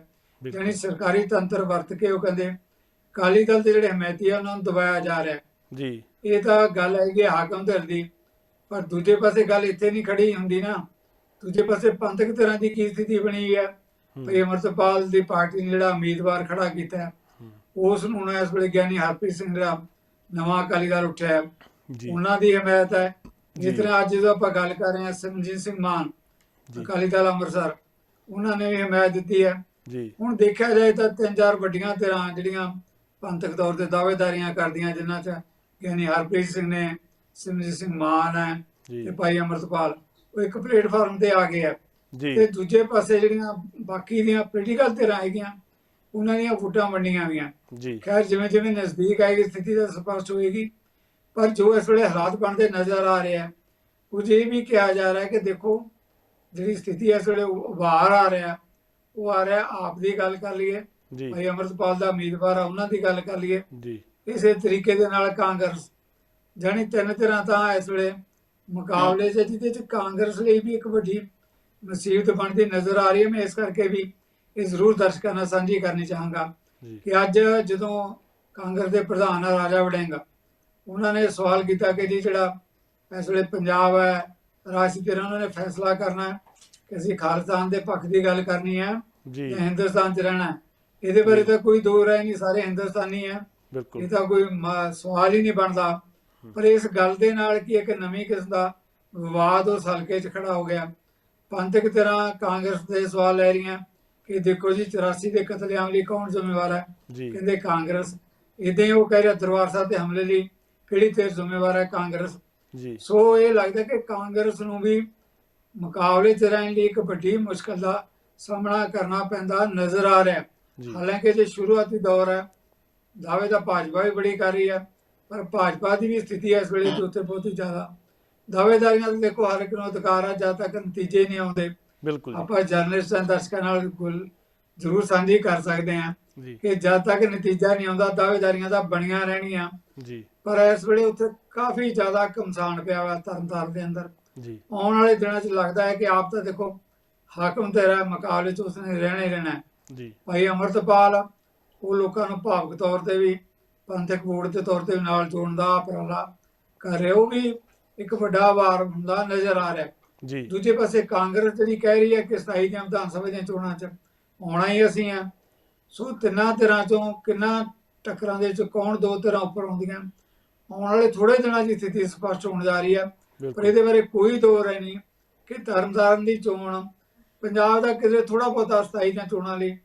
ਯਾਨੀ ਸਰਕਾਰੀ ਤੰਤਰ ਵਰਤ ਕੇ ਉਹ ਕਹਿੰਦੇ ਕਾਲੀ ਦਲ ਦੇ ਜਿਹੜੇ ਹਮਾਇਤੀ ਆ ਉਹਨਾਂ ਨੂੰ ਦਬਾਇਆ ਜਾ ਰਿਹਾ। ਜੀ। ਇਹ ਤਾਂ ਗੱਲ ਹੈ ਕਿ ਹਾਕਮ ਧਿਰ ਦੀ। ਪਰ ਦੂਜੇ ਪਾਸੇ ਗੱਲ ਇੱਥੇ ਨਹੀਂ ਖੜੀ ਹੁੰਦੀ ਨਾ। ਦੂਜੇ ਪਾਸੇ ਪੰਥਕ ਤਰ੍ਹਾਂ ਦੀ ਕੀ ਸਥਿਤੀ ਬਣੀ ਹੈ। ਭਈ ਅਮਰਤਪਾਲ ਦੀ ਪਾਰਟੀ ਨੇ ਜਿਹੜਾ ਉਮੀਦਵਾਰ ਖੜਾ ਕੀਤਾ। ਉਸ ਨੂੰ ਹੁਣ ਇਸ ਵੇਲੇ ਗਿਆਨੀ ਹਰਪ੍ਰੀਤ ਸਿੰਘ ਜਿਹੜਾ ਨਵਾਂ ਅਕਾਲੀ ਦਲ ਉੱਠਿਆ ਉਹਨਾਂ ਦੀ ਹਮਾਇਤ ਹੈ। ਜਿਸ ਤਰ੍ਹਾਂ ਅੱਜ ਜਦੋਂ ਆਪਾਂ ਗੱਲ ਕਰ ਰਹੇ ਹਾਂ ਸਿਮਰਜੀਤ ਸਿੰਘ ਮਾਨ। ਅਕਾਲੀ ਦਲ ਅੰਮ੍ਰਿਤਸਰ ਉਹਨਾਂ ਨੇ ਵੀ ਹਮਾਇਤ ਦਿੱਤੀ ਹੈ। ਜੀ। ਹੁਣ ਦੇਖਿਆ ਜਾਏ ਤਾਂ ਤਿੰਨ ਚਾਰ ਵੱਡੀਆਂ ਧਿਰਾਂ ਜਿਹੜੀਆਂ ਪੰਥਕ ਤੌਰ ਤੇ ਦਾਅਵੇਦਾਰੀਆਂ ਕਰਦੀਆਂ ਜਿਨ੍ਹਾਂ 'ਚ ਗਿਆਨੀ ਹਰਪ੍ਰੀਤ ਸਿੰਘ ਨੇ ਸਿਮਰਜੀਤ ਸਿੰਘ ਮਾਨ ਹੈ ਤੇ ਭਾਈ ਅਮਰਤਪਾਲ ਉਹ ਇੱਕ ਪਲੇਟਫਾਰਮ ਤੇ ਆ ਗਏ ਆ। ਜੀ। ਤੇ ਦੂਜੇ ਪਾਸੇ ਜਿਹੜੀਆਂ ਬਾਕੀ ਦੀਆਂ ਪੋਲੀਟੀਕਲ ਧਿਰਾਂ ਹੈਗੀਆਂ ਉਹਨਾਂ ਦੀਆਂ ਵੋਟਾਂ ਵੰਡੀਆਂ ਗਈਆਂ। ਜੀ। ਖੈਰ ਜਿਵੇਂ ਜਿਵੇਂ ਨਜ਼ਦੀਕ ਆਏਗੀ ਸਥਿਤੀ ਤਾਂ ਸਪਸ਼ਟ ਹੋਏਗੀ ਪਰ ਜੋ ਇਸ ਵੇਲੇ ਹਾਲਾਤ ਬਣਦੇ ਨਜ਼ਰ ਆ ਰਹੇ ਆ ਕੁਝ ਇਹ ਵੀ ਕਿਹਾ ਜਾ ਰਿਹਾ ਹੈ ਕਿ ਦੇਖੋ ਜਿਹੜੀ ਸਥਿਤੀ ਇਸ ਵੇਲੇ ਉਭਾਰ ਆ ਰਿਹਾ ਉਹ ਆ ਰਿਹਾ ਆਪ ਦੀ ਗੱਲ ਕਰ ਲਈਏ ਜੀ। ਭਾਈ ਅਮਰਤਪਾਲ ਦਾ ਉਮੀਦਵਾਰ ਆ ਉਹਨਾਂ ਦੀ ਗੱਲ ਕਰ ਲਈਏ। ਜੀ। ਇਸੇ ਤਰੀਕੇ ਦੇ ਨਾਲ ਕਾਂਗਰਸ ਜਾਣੀ ਤਿੰਨ ਤਰ੍ਹਾਂ ਤਾਂ ਇਸ ਵੇਲੇ ਮੁਕਾਬਲੇ 'ਚ ਜਿਹਦੇ 'ਚ ਕਾਂਗਰਸ ਲਈ ਵੀ ਇੱਕ ਵੱਡੀ ਮੁਸੀਬਤ ਬਣਦੀ ਨਜ਼ਰ ਆ ਰਹੀ ਹੈ। ਮੈਂ ਇਸ ਕਰਕੇ ਵੀ ਇਹ ਜ਼ਰੂਰ ਦਰਸ਼ਕਾਂ ਨਾਲ ਸਾਂਝੀ ਕਰਨੀ ਚਾਹਾਂਗਾ ਕਿ ਅੱਜ ਜਦੋਂ ਕਾਂਗਰਸ ਦੇ ਪ੍ਰਧਾਨ ਆ ਰਾਜਾ ਵੜਿੰਗਾ ਉਹਨਾਂ ਨੇ ਸਵਾਲ ਕੀਤਾ ਕਿ ਜੀ ਜਿਹੜਾ ਇਸ ਵੇਲੇ ਪੰਜਾਬ ਹੈ ਧਿਰਾਂ ਉਹਨਾਂ ਨੇ ਫੈਸਲਾ ਕਰਨਾ ਹੈ ਕਿ ਅਸੀਂ ਖਾਲਿਸਤਾਨ ਦੇ ਪੱਖ ਦੀ ਗੱਲ ਕਰਨੀ ਹੈ ਜੀ। ਹਿੰਦੁਸਤਾਨ 'ਚ ਰਹਿਣਾ ਇਹਦੇ ਬਾਰੇ ਤਾਂ ਕੋਈ ਦੋ ਰਾਏ ਨਹੀਂ ਸਾਰੇ ਹਿੰਦੁਸਤਾਨੀ ਹੈ। ਬਿਲਕੁਲ। ਇਹ ਤਾਂ ਕੋਈ ਸਵਾਲ ਹੀ ਨਹੀਂ ਬਣਦਾ। ਪਰ ਇਸ ਗੱਲ ਦੇ ਨਾਲ ਕੀ ਇੱਕ ਨਵੀਂ ਕਿਸਮ ਦਾ ਵਿਵਾਦ ਉਸ ਹਲਕੇ 'ਚ ਖੜਾ ਹੋ ਗਿਆ। ਪੰਥਕ ਤਰ੍ਹਾਂ ਕਾਂਗਰਸ ਦੇ ਸਵਾਲ ਲੈ ਰਹੀਆਂ ਕਿ ਦੇਖੋ ਜੀ 84 ਦੇ ਕਤਲੇਆਮ ਲਈ ਕੌਣ ਜ਼ਿੰਮੇਵਾਰ ਹੈ? ਕਹਿੰਦੇ ਕਾਂਗਰਸ। ਇਦਾਂ ਹੀ ਉਹ ਕਹਿ ਰਿਹਾ ਦਰਬਾਰ ਸਾਹਿਬ ਤੇ ਹਮਲੇ ਲਈ ਕਿਹੜੀ ਤੇ ਜ਼ਿੰਮੇਵਾਰ ਹੈ ਕਾਂਗਰਸ? ਜੀ। ਸੋ ਇਹ ਲੱਗਦਾ ਕਿ ਕਾਂਗਰਸ ਨੂੰ ਵੀ ਮੁਕਾਬਲੇ 'ਚ ਰਹਿਣ ਲਈ ਇੱਕ ਵੱਡੀ ਮੁਸ਼ਕਲ ਦਾ ਸਾਹਮਣਾ ਕਰਨਾ ਪੈਂਦਾ ਨਜ਼ਰ ਆ ਰਿਹਾ। ਹਾਲਾਂਕਿ ਜੇ ਸ਼ੁਰੂਆਤੀ ਦੌਰ ਹੈ ਦਾਅਵੇ ਤਾਂ ਭਾਜਪਾ ਵੀ ਬੜੀ ਕਰ ਰਹੀ ਹੈ ਪਰ ਭਾਜਪਾ ਦੀ ਵੀ ਸਥਿਤੀ ਇਸ ਵੇਲੇ ਦੇ ਉੱਤੇ ਬਹੁਤ ਹੀ ਜ਼ਿਆਦਾ ਦਾਅਵੇਦਾਰੀਆਂ ਤਾਂ ਦੇਖੋ ਹਰ ਇੱਕ ਨੂੰ ਅਧਿਕਾਰ ਹੈ ਜਦ ਤੱਕ ਨਤੀਜੇ ਨਹੀਂ ਆਉਂਦੇ। ਬਿਲਕੁਲ ਆਪਾਂ ਜਰਨਲਿਸਟਾਂ ਦਰਸ਼ਕਾਂ ਨਾਲ ਗੁਲ ਜ਼ਰੂਰ ਸਾਂਝੀ ਕਰ ਸਕਦੇ ਹਾਂ ਜੀ। ਕਿ ਜਦ ਤੱਕ ਨਤੀਜਾ ਨਹੀਂ ਆਉਂਦਾ ਦਾਅਵੇਦਾਰੀਆਂ ਤਾਂ ਬਣੀਆਂ ਰਹਿਣਗੀਆਂ ਜੀ। ਪਰ ਇਸ ਵੇਲੇ ਉੱਥੇ ਕਾਫੀ ਜ਼ਿਆਦਾ ਕਮਸਾਨ ਪਿਆ ਹੋਇਆ ਤਰਨਤਾਰਨ ਦੇ ਅੰਦਰ। ਜੀ। ਆਉਣ ਵਾਲੇ ਦਿਨਾਂ 'ਚ ਲੱਗਦਾ ਹੈ ਕਿ ਆਪ ਤਾਂ ਦੇਖੋ ਹਾਕਮ ਤੇਰਾ ਮੁਕਾਬਲੇ 'ਚ ਉਸਨੇ ਰਹਿਣਾ ਹੀ ਰਹਿਣਾ ਜੀ। ਭਾਈ ਅਮਰਤਪਾਲ ਉਹ ਲੋਕਾਂ ਨੂੰ ਭਾਵਕ ਤੌਰ ਤੇ ਵੀ ਪੰਥਕ ਵੋਟ ਦੇ ਤੌਰ ਤੇ ਨਾਲ ਜੋੜਨ ਦਾ ਉਪਰਾਲਾ ਕਰ ਰਿਹਾ। ਉਹ ਵੀ ਇੱਕ ਵੱਡਾ ਵਾਰ ਹੁੰਦਾ ਨਜ਼ਰ ਆ ਰਿਹਾ। ਜੀ। ਦੂਜੇ ਪਾਸੇ ਕਾਂਗਰਸ ਜਿਹੜੀ ਕਹਿ ਰਹੀ ਹੈ ਕਿ 27 ਦੀਆਂ ਵਿਧਾਨ ਸਭਾ ਦੀਆਂ ਚੋਣਾਂ 'ਚ ਆਉਣਾ ਹੀ ਅਸੀਂ ਆ ਸੋ ਤਿੰਨਾਂ ਧਿਰਾਂ ਚੋਂ ਕਿੰਨਾ ਟੱਕਰਾਂ ਦੇ ਵਿੱਚ ਕੌਣ ਦੋ ਧਿਰਾਂ ਉੱਪਰ ਆਉਂਦੀਆਂ? ਆਉਣ ਵਾਲੇ ਥੋੜੇ ਦਿਨਾਂ ਦੀ ਸਥਿਤੀ ਸਪਸ਼ਟ ਹੋਣ ਜਾ ਰਹੀ ਹੈ। ਪਰ ਇਹਦੇ ਬਾਰੇ ਕੋਈ ਦੋ ਰਾਏ ਨਹੀਂ ਕਿ ਤਰਨਤਾਰਨ ਦੀ ਚੋਣ ਪੰਜਾਬ ਦਾ ਕਿਤੇ ਥੋੜਾ ਬਹੁਤਾ ਸਥਾਈ ਦੀਆਂ ਚੋਣਾਂ ਲਈ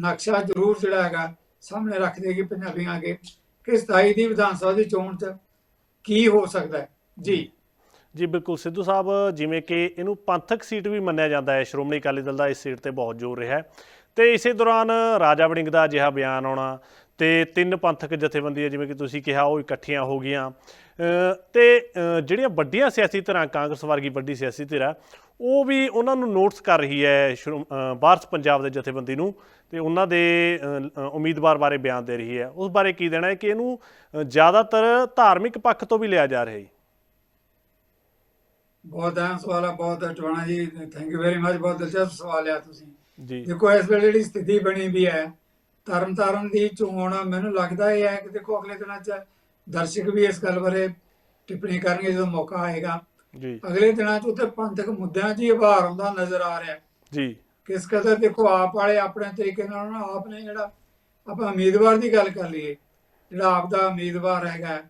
ਨਕਸ਼ਾ ਜ਼ਰੂਰ ਜਿਹੜਾ ਹੈਗਾ ਸਾਹਮਣੇ ਰੱਖ ਦੇਗੀ ਪੰਜਾਬੀਆਂ ਅੱਗੇ ਕਿ ਸਥਾਈ ਦੀ ਵਿਧਾਨ ਸਭਾ ਦੀ ਚੋਣ 'ਚ ਕੀ ਹੋ ਸਕਦਾ ਜੀ। ਜੀ ਬਿਲਕੁਲ। ਸਿੱਧੂ ਸਾਹਿਬ ਜਿਵੇਂ ਕਿ ਇਹਨੂੰ ਪੰਥਕ ਸੀਟ ਵੀ ਮੰਨਿਆ ਜਾਂਦਾ ਹੈ। ਸ਼੍ਰੋਮਣੀ ਅਕਾਲੀ ਦਲ ਦਾ ਇਸ ਸੀਟ ਤੇ ਬਹੁਤ ਜ਼ੋਰ ਰਿਹਾ ਹੈ। ਤੇ ਇਸੇ ਦੌਰਾਨ ਰਾਜਾ ਵੜਿੰਗ ਦਾ ਅਜਿਹਾ ਬਿਆਨ ਆਉਣਾ ਤੇ ਤਿੰਨ ਪੰਥਕ ਜਥੇਬੰਦੀਆਂ ਜਿਵੇਂ ਕਿ ਤੁਸੀਂ ਕਿਹਾ ਉਹ ਇਕੱਠੀਆਂ ਹੋ ਗਈਆਂ। ਤੇ ਜਿਹੜੀਆਂ ਵੱਡੀਆਂ ਸਿਆਸੀ ਧਿਰਾਂ ਕਾਂਗਰਸ ਵਰਗੀ ਵੱਡੀ ਸਿਆਸੀ ਧਿਰ ਉਹ ਵੀ ਉਹਨਾਂ ਨੂੰ ਨੋਟਿਸ ਕਰ ਰਹੀ ਹੈ ਵਾਰਸ ਪੰਜਾਬ ਦੇ ਜਥੇਬੰਦੀ ਨੂੰ ਤੇ ਉਹਨਾਂ ਦੇ ਉਮੀਦਵਾਰ ਬਾਰੇ ਬਿਆਨ ਦੇ ਰਹੀ ਹੈ। ਉਸ ਬਾਰੇ ਕੀ ਦੇਣਾ ਹੈ ਕਿ ਇਹਨੂੰ ਜ਼ਿਆਦਾਤਰ ਧਾਰਮਿਕ ਪੱਖ ਤੋਂ ਵੀ ਲਿਆ ਜਾ ਰਿਹਾ ਹੈ। ਬਹੁਤ ਅਹਿਮ ਸਵਾਲ ਹੈ ਬਹੁਤ ਟਵਾਣਾ ਜੀ ਥੈਂਕ ਯੂ ਵੈਰੀ ਮਚ ਬਹੁਤ ਦਿਲਚਸਪ ਸਵਾਲ ਹੈ ਤੁਸੀਂ। ਜੀ। ਦੇਖੋ ਇਸ ਵੇਲੇ ਜਿਹੜੀ ਸਥਿਤੀ ਬਣੀ ਵੀ ਹੈ ਤਰਨਤਾਰਨ ਦੀ ਚੋਣ ਮੈਨੂੰ ਲੱਗਦਾ ਇਹ ਹੈ ਕਿ ਦੇਖੋ ਅਗਲੇ ਦਿਨਾਂ 'ਚ ਦਰਸ਼ਕ ਵੀ ਇਸ ਗੱਲ ਬਾਰੇ ਟਿੱਪਣੀ ਕਰਨਗੇ ਜਦੋਂ ਮੌਕਾ ਆਏਗਾ। ਜੀ। ਅਗਲੇ ਦਿਨਾਂ 'ਚ ਉੱਤੇ ਪੰਥਕ ਮੁੱਦਿਆਂ 'ਚ ਹੀ ਉਭਾਰ ਆਉਂਦਾ ਨਜ਼ਰ ਆ ਰਿਹਾ। ਜੀ। ਕਿਸ ਕਦਰ ਦੇਖੋ ਆਪ ਵਾਲੇ ਆਪਣੇ ਤਰੀਕੇ ਨਾਲ ਨਾ ਆਪ ਨੇ ਜਿਹੜਾ ਆਪਾਂ ਉਮੀਦਵਾਰ ਦੀ ਗੱਲ ਕਰ ਲਈਏ ਜਿਹੜਾ ਆਪ ਦਾ ਉਮੀਦਵਾਰ ਹੈਗਾ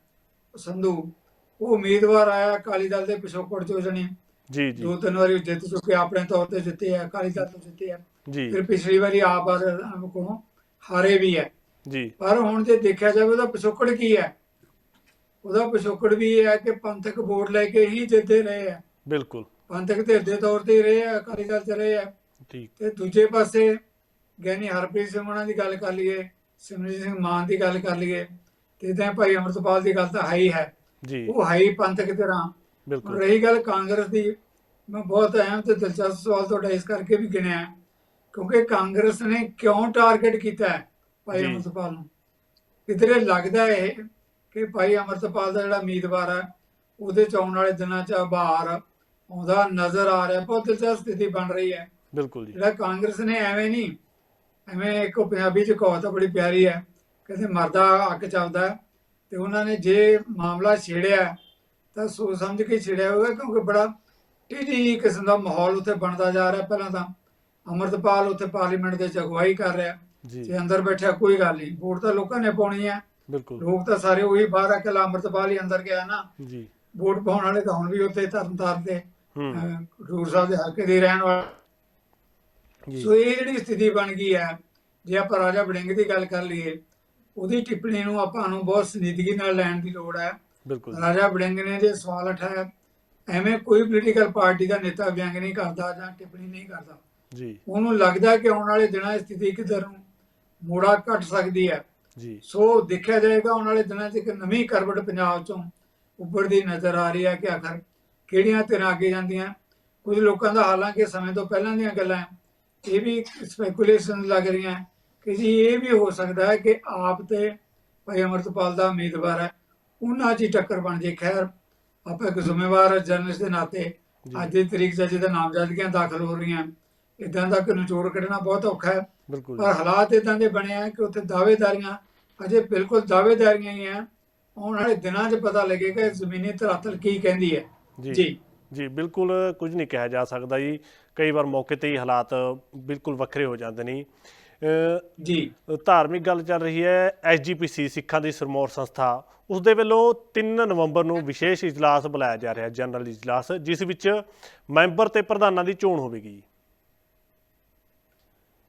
ਸੰਧੂ ਉਹ ਉਮੀਦਵਾਰ ਆਇਆ ਅਕਾਲੀ ਦਲ ਦੇ ਪਿਛੋਕੜ ਚੋਂ ਜਣੀ। ਜੀ ਜੀ। ਦੋ ਤਿੰਨ ਵਾਰੀ ਜਿੱਤ ਚੁੱਕੇ ਆਪਣੇ ਤੌਰ ਤੇ ਜਿੱਤੇ ਆ ਅਕਾਲੀ ਦਲ ਤੋਂ ਜਿੱਤੇ ਆ। ਜੀ। ਫਿਰ ਪਿਛਲੀ ਵਾਰੀ ਆਪ ਕੋਲੋਂ। ਹਾਰੇ ਵੀ ਹੈ। ਜੀ। ਪਰ ਹੁਣ ਜੇ ਦੇਖਿਆ ਜਾਵੇ ਉਹਦਾ ਪਿਛੋਕੜ ਕੀ ਹੈ? ਉਹਦਾ ਪਿਛੋਕੜ ਵੀ ਇਹ ਹੈ ਕਿ ਪੰਥਕ ਵੋਟ ਲੈ ਕੇ ਹੀ ਜਿੱਤੇ ਰਹੇ ਆ ਬਿਲਕੁਲ। ਪੰਥਕ ਧਿਰ ਦੇ ਤੌਰ ਤੇ ਰਹੇ ਆ ਅਕਾਲੀ ਦਲ ਚ ਰਹੇ ਆ ਠੀਕ। ਤੇ ਦੂਜੇ ਪਾਸੇ ਗਿਆਨੀ ਹਰਪ੍ਰੀਤ ਸਿੰਘ ਉਹਨਾਂ ਦੀ ਗੱਲ ਕਰ ਲਈਏ ਸਿਮਰਜੀਤ ਸਿੰਘ ਮਾਨ ਦੀ ਗੱਲ ਕਰ ਲਈਏ ਤੇ ਇਦਾਂ ਭਾਈ ਅਮਰਤਪਾਲ ਦੀ ਗੱਲ ਤਾਂ ਹੈ ਹੀ ਹੈ। ਜੀ। ਉਹ ਹੈ ਹੀ ਪੰਥਕ ਧਿਰਾਂ। ਹੁਣ ਬਿਲਕੁਲ ਰਹੀ ਗੱਲ ਕਾਂਗਰਸ ਦੀ ਮੈਂ ਬਹੁਤ ਅਹਿਮ ਤੇ ਦਿਲਚਸਪ ਸਵਾਲ ਤੁਹਾਡਾ ਇਸ ਕਰਕੇ ਵੀ ਗਿਣਿਆ ਕਿਉਂਕਿ ਕਾਂਗਰਸ ਨੇ ਕਿਉਂ ਟਾਰਗੇਟ ਕੀਤਾ ਹੈ ਭਾਈ। ਅਮਰਤਪਾਲ ਨੂੰ? ਕਿਧਰੇ ਲੱਗਦਾ ਹੈ ਕਿ ਭਾਈ ਅਮਰਤਪਾਲ ਦਾ ਜਿਹੜਾ ਉਮੀਦਵਾਰ ਹੈ ਉਹਦੇ ਚ ਆਉਣ ਵਾਲੇ ਦਿਨਾਂ ਚ ਆਭਾਰ ਆਉਂਦਾ ਨਜ਼ਰ ਆ ਰਿਹਾ ਬਹੁਤ ਦਿਲਚਸਪ ਸਥਿਤੀ ਬਣ ਰਹੀ ਹੈ। ਬਿਲਕੁਲ ਜੀ। ਜਿਹੜਾ ਕਾਂਗਰਸ ਨੇ ਐਵੇਂ ਨਹੀਂ ਐਵੇਂ ਇੱਕ ਪੰਜਾਬੀ ਚ ਕਹਾਵਤ ਬੜੀ ਪਿਆਰੀ ਹੈ ਕਹਿੰਦੇ ਮਰਦਾ ਅੱਗ ਚੱਲਦਾ ਹੈ। ਤੇ ਉਹਨਾਂ ਨੇ ਜੇ ਮਾਮਲਾ ਛੇੜਿਆ ਤਾਂ ਸੋਚ ਸਮਝ ਕੇ ਛੇੜਿਆ ਹੋਇਆ ਕਿਉਂਕਿ ਬੜਾ ਟੀਢੀ ਕਿਸਮ ਦਾ ਮਾਹੌਲ ਉੱਥੇ ਬਣਦਾ ਜਾ ਰਿਹਾ ਪਹਿਲਾਂ ਤਾਂ। ਅਮਰਤਪਾਲ ਉੱਥੇ ਪਾਰਲੀਮੈਂਟ ਦੇ ਅਗਵਾਈ ਕਰ ਰਿਹਾ। ਤੇ ਅੰਦਰ ਬੈਠਿਆ ਕੋਈ ਗੱਲ ਨਹੀਂ। ਵੋਟ ਤਾਂ ਲੋਕਾਂ ਨੇ ਪਾਉਣੀ ਹੈ। ਬਿਲਕੁਲ। ਲੋਕ ਤਾਂ ਸਾਰੇ ਉਹੀ ਬਾਹਰ ਆ ਕੇ ਅਮਰਤਪਾਲ ਹੀ ਅੰਦਰ ਗਿਆ ਨਾ। ਜੀ। ਵੋਟ ਪਾਉਣ ਵਾਲੇ ਤਾਂ ਹੁਣ ਵੀ ਉੱਥੇ ਤਰਨਤਾਰਨ ਦੇ ਹੂੰ। ਅਹ, ਖਡੂਰ ਸਾਹਿਬ ਦੇ ਹਲਕੇ ਦੇ ਰਹਿਣ ਵਾਲੇ। ਜੀ। ਸੋ ਇਹ ਜਿਹੜੀ ਸਥਿਤੀ ਬਣ ਗਈ ਹੈ ਜੇ ਆਪਾਂ ਰਾਜਾ ਵੜਿੰਗ ਦੀ ਗੱਲ ਕਰ ਲਈਏ ਉਹਦੀ ਟਿੱਪਣੀ ਨੂੰ ਆਪਾਂ ਨੂੰ ਬਹੁਤ ਸੰਜੀਦਗੀ ਨਾਲ ਲੈਣ ਦੀ ਲੋੜ ਹੈ। ਬਿਲਕੁਲ। ਰਾਜਾ ਵੜਿੰਗ ਨੇ ਜੇ ਸਵਾਲ ਉਠਾਇਆ ਐਵੇਂ ਕੋਈ ਪੋਲੀਟੀਕਲ ਪਾਰਟੀ ਦਾ ਨੇਤਾ ਵਿਅੰਗ ਨਹੀਂ ਕਰਦਾ ਜਾਂ ਟਿੱਪਣੀ ਨਹੀਂ ਕਰਦਾ। ਜੀ। ਉਹਨੂੰ ਲੱਗਦਾ ਕਿ ਆਉਣ ਵਾਲੇ ਦਿਨਾਂ 'ਚ ਸਥਿਤੀ ਕਿੱਧਰ ਨੂੰ ਮੋੜਾ ਘਟ ਸਕਦੀ ਹੈ। ਜੀ। ਸੋ ਦੇਖਿਆ ਜਾਏਗਾ ਆਉਣ ਵਾਲੇ ਦਿਨਾਂ 'ਚ ਇੱਕ ਨਵੀਂ ਕਰਵਟ ਪੰਜਾਬ 'ਚੋਂ ਉੱਭਰਦੀ ਨਜ਼ਰ ਆ ਰਹੀ ਹੈ ਕਿ ਆਖਰ ਕਿਹੜੀਆਂ ਧਿਰਾਂ ਅੱਗੇ ਜਾਂਦੀਆਂ ਕੁਝ ਲੋਕਾਂ ਦਾ ਹਾਲਾਂਕਿ ਸਮੇਂ ਤੋਂ ਪਹਿਲਾਂ ਦੀਆਂ ਗੱਲਾਂ ਇਹ ਵੀ ਸਪੈਕੂਲੇਸ਼ਨ ਲੱਗ ਰਹੀਆਂ ਕਿ ਜੀ ਇਹ ਵੀ ਹੋ ਸਕਦਾ ਹੈ ਕਿ ਆਪ ਤੇ ਭਾਈ ਅਮਰਤਪਾਲ ਦਾ ਉਮੀਦਵਾਰ ਹੈ। ਉਹਨਾਂ 'ਚ ਹੀ ਟੱਕਰ ਬਣ ਜੇ। ਖੈਰ ਆਪਾਂ ਇੱਕ ਜ਼ਿੰਮੇਵਾਰ ਜਰਨਲਿਸਟ ਦੇ ਨਾਤੇ। ਅੱਜ ਦੀ ਤਰੀਕ 'ਚ ਜਿਹਦਾ ਨਾਮਜ਼ਦਗੀਆਂ ਦਾਖਲ ਹੋ ਰਹੀਆਂ ਇਦਾਂ ਦਾ ਕਿ ਨਿਚੋੜ ਕੱਢਣਾ ਬਹੁਤ ਔਖਾ ਹੈ। ਪਰ ਹਾਲਾਤ ਇਦਾਂ ਦੇ ਬਣੇ ਆ ਕਿ ਉੱਥੇ ਦਾਅਵੇਦਾਰੀਆਂ ਅਜੇ ਬਿਲਕੁਲ ਦਾਅਵੇਦਾਰੀਆਂ ਹੀ ਆ। ਆਉਣ ਵਾਲੇ ਦਿਨਾਂ 'ਚ ਪਤਾ ਲੱਗੇਗਾ ਕਿ ਜ਼ਮੀਨੀ ਧਰਾਤਲ ਕੀ ਕਹਿੰਦੀ ਹੈ। ਜੀ। ਜੀ। ਬਿਲਕੁਲ ਕੁਝ ਨਹੀਂ ਕਿਹਾ ਜਾ ਸਕਦਾ ਜੀ। ਕਈ ਵਾਰ ਮੌਕੇ ਤੇ ਹੀ ਹਾਲਾਤ ਬਿਲਕੁਲ ਵੱਖਰੇ ਹੋ ਜਾਂਦੇ ਨੇ। ਜੀ। ਧਾਰਮਿਕ ਗੱਲ ਚੱਲ ਰਹੀ ਹੈ ਐਸਜੀਪੀਸੀ ਸਿੱਖਾਂ ਦੀ ਸਰਮੌਰ ਸੰਸਥਾ। ਉਸ ਦੇ ਵੱਲੋਂ 3 ਨਵੰਬਰ ਨੂੰ ਵਿਸ਼ੇਸ਼ ਇਜਲਾਸ ਬੁਲਾਇਆ ਜਾ ਰਿਹਾ ਹੈ ਜਨਰਲ ਇਜਲਾਸ ਜਿਸ ਵਿੱਚ ਮੈਂਬਰ ਤੇ ਪ੍ਰਧਾਨਾਂ ਦੀ ਚੋਣ ਹੋਵੇਗੀ।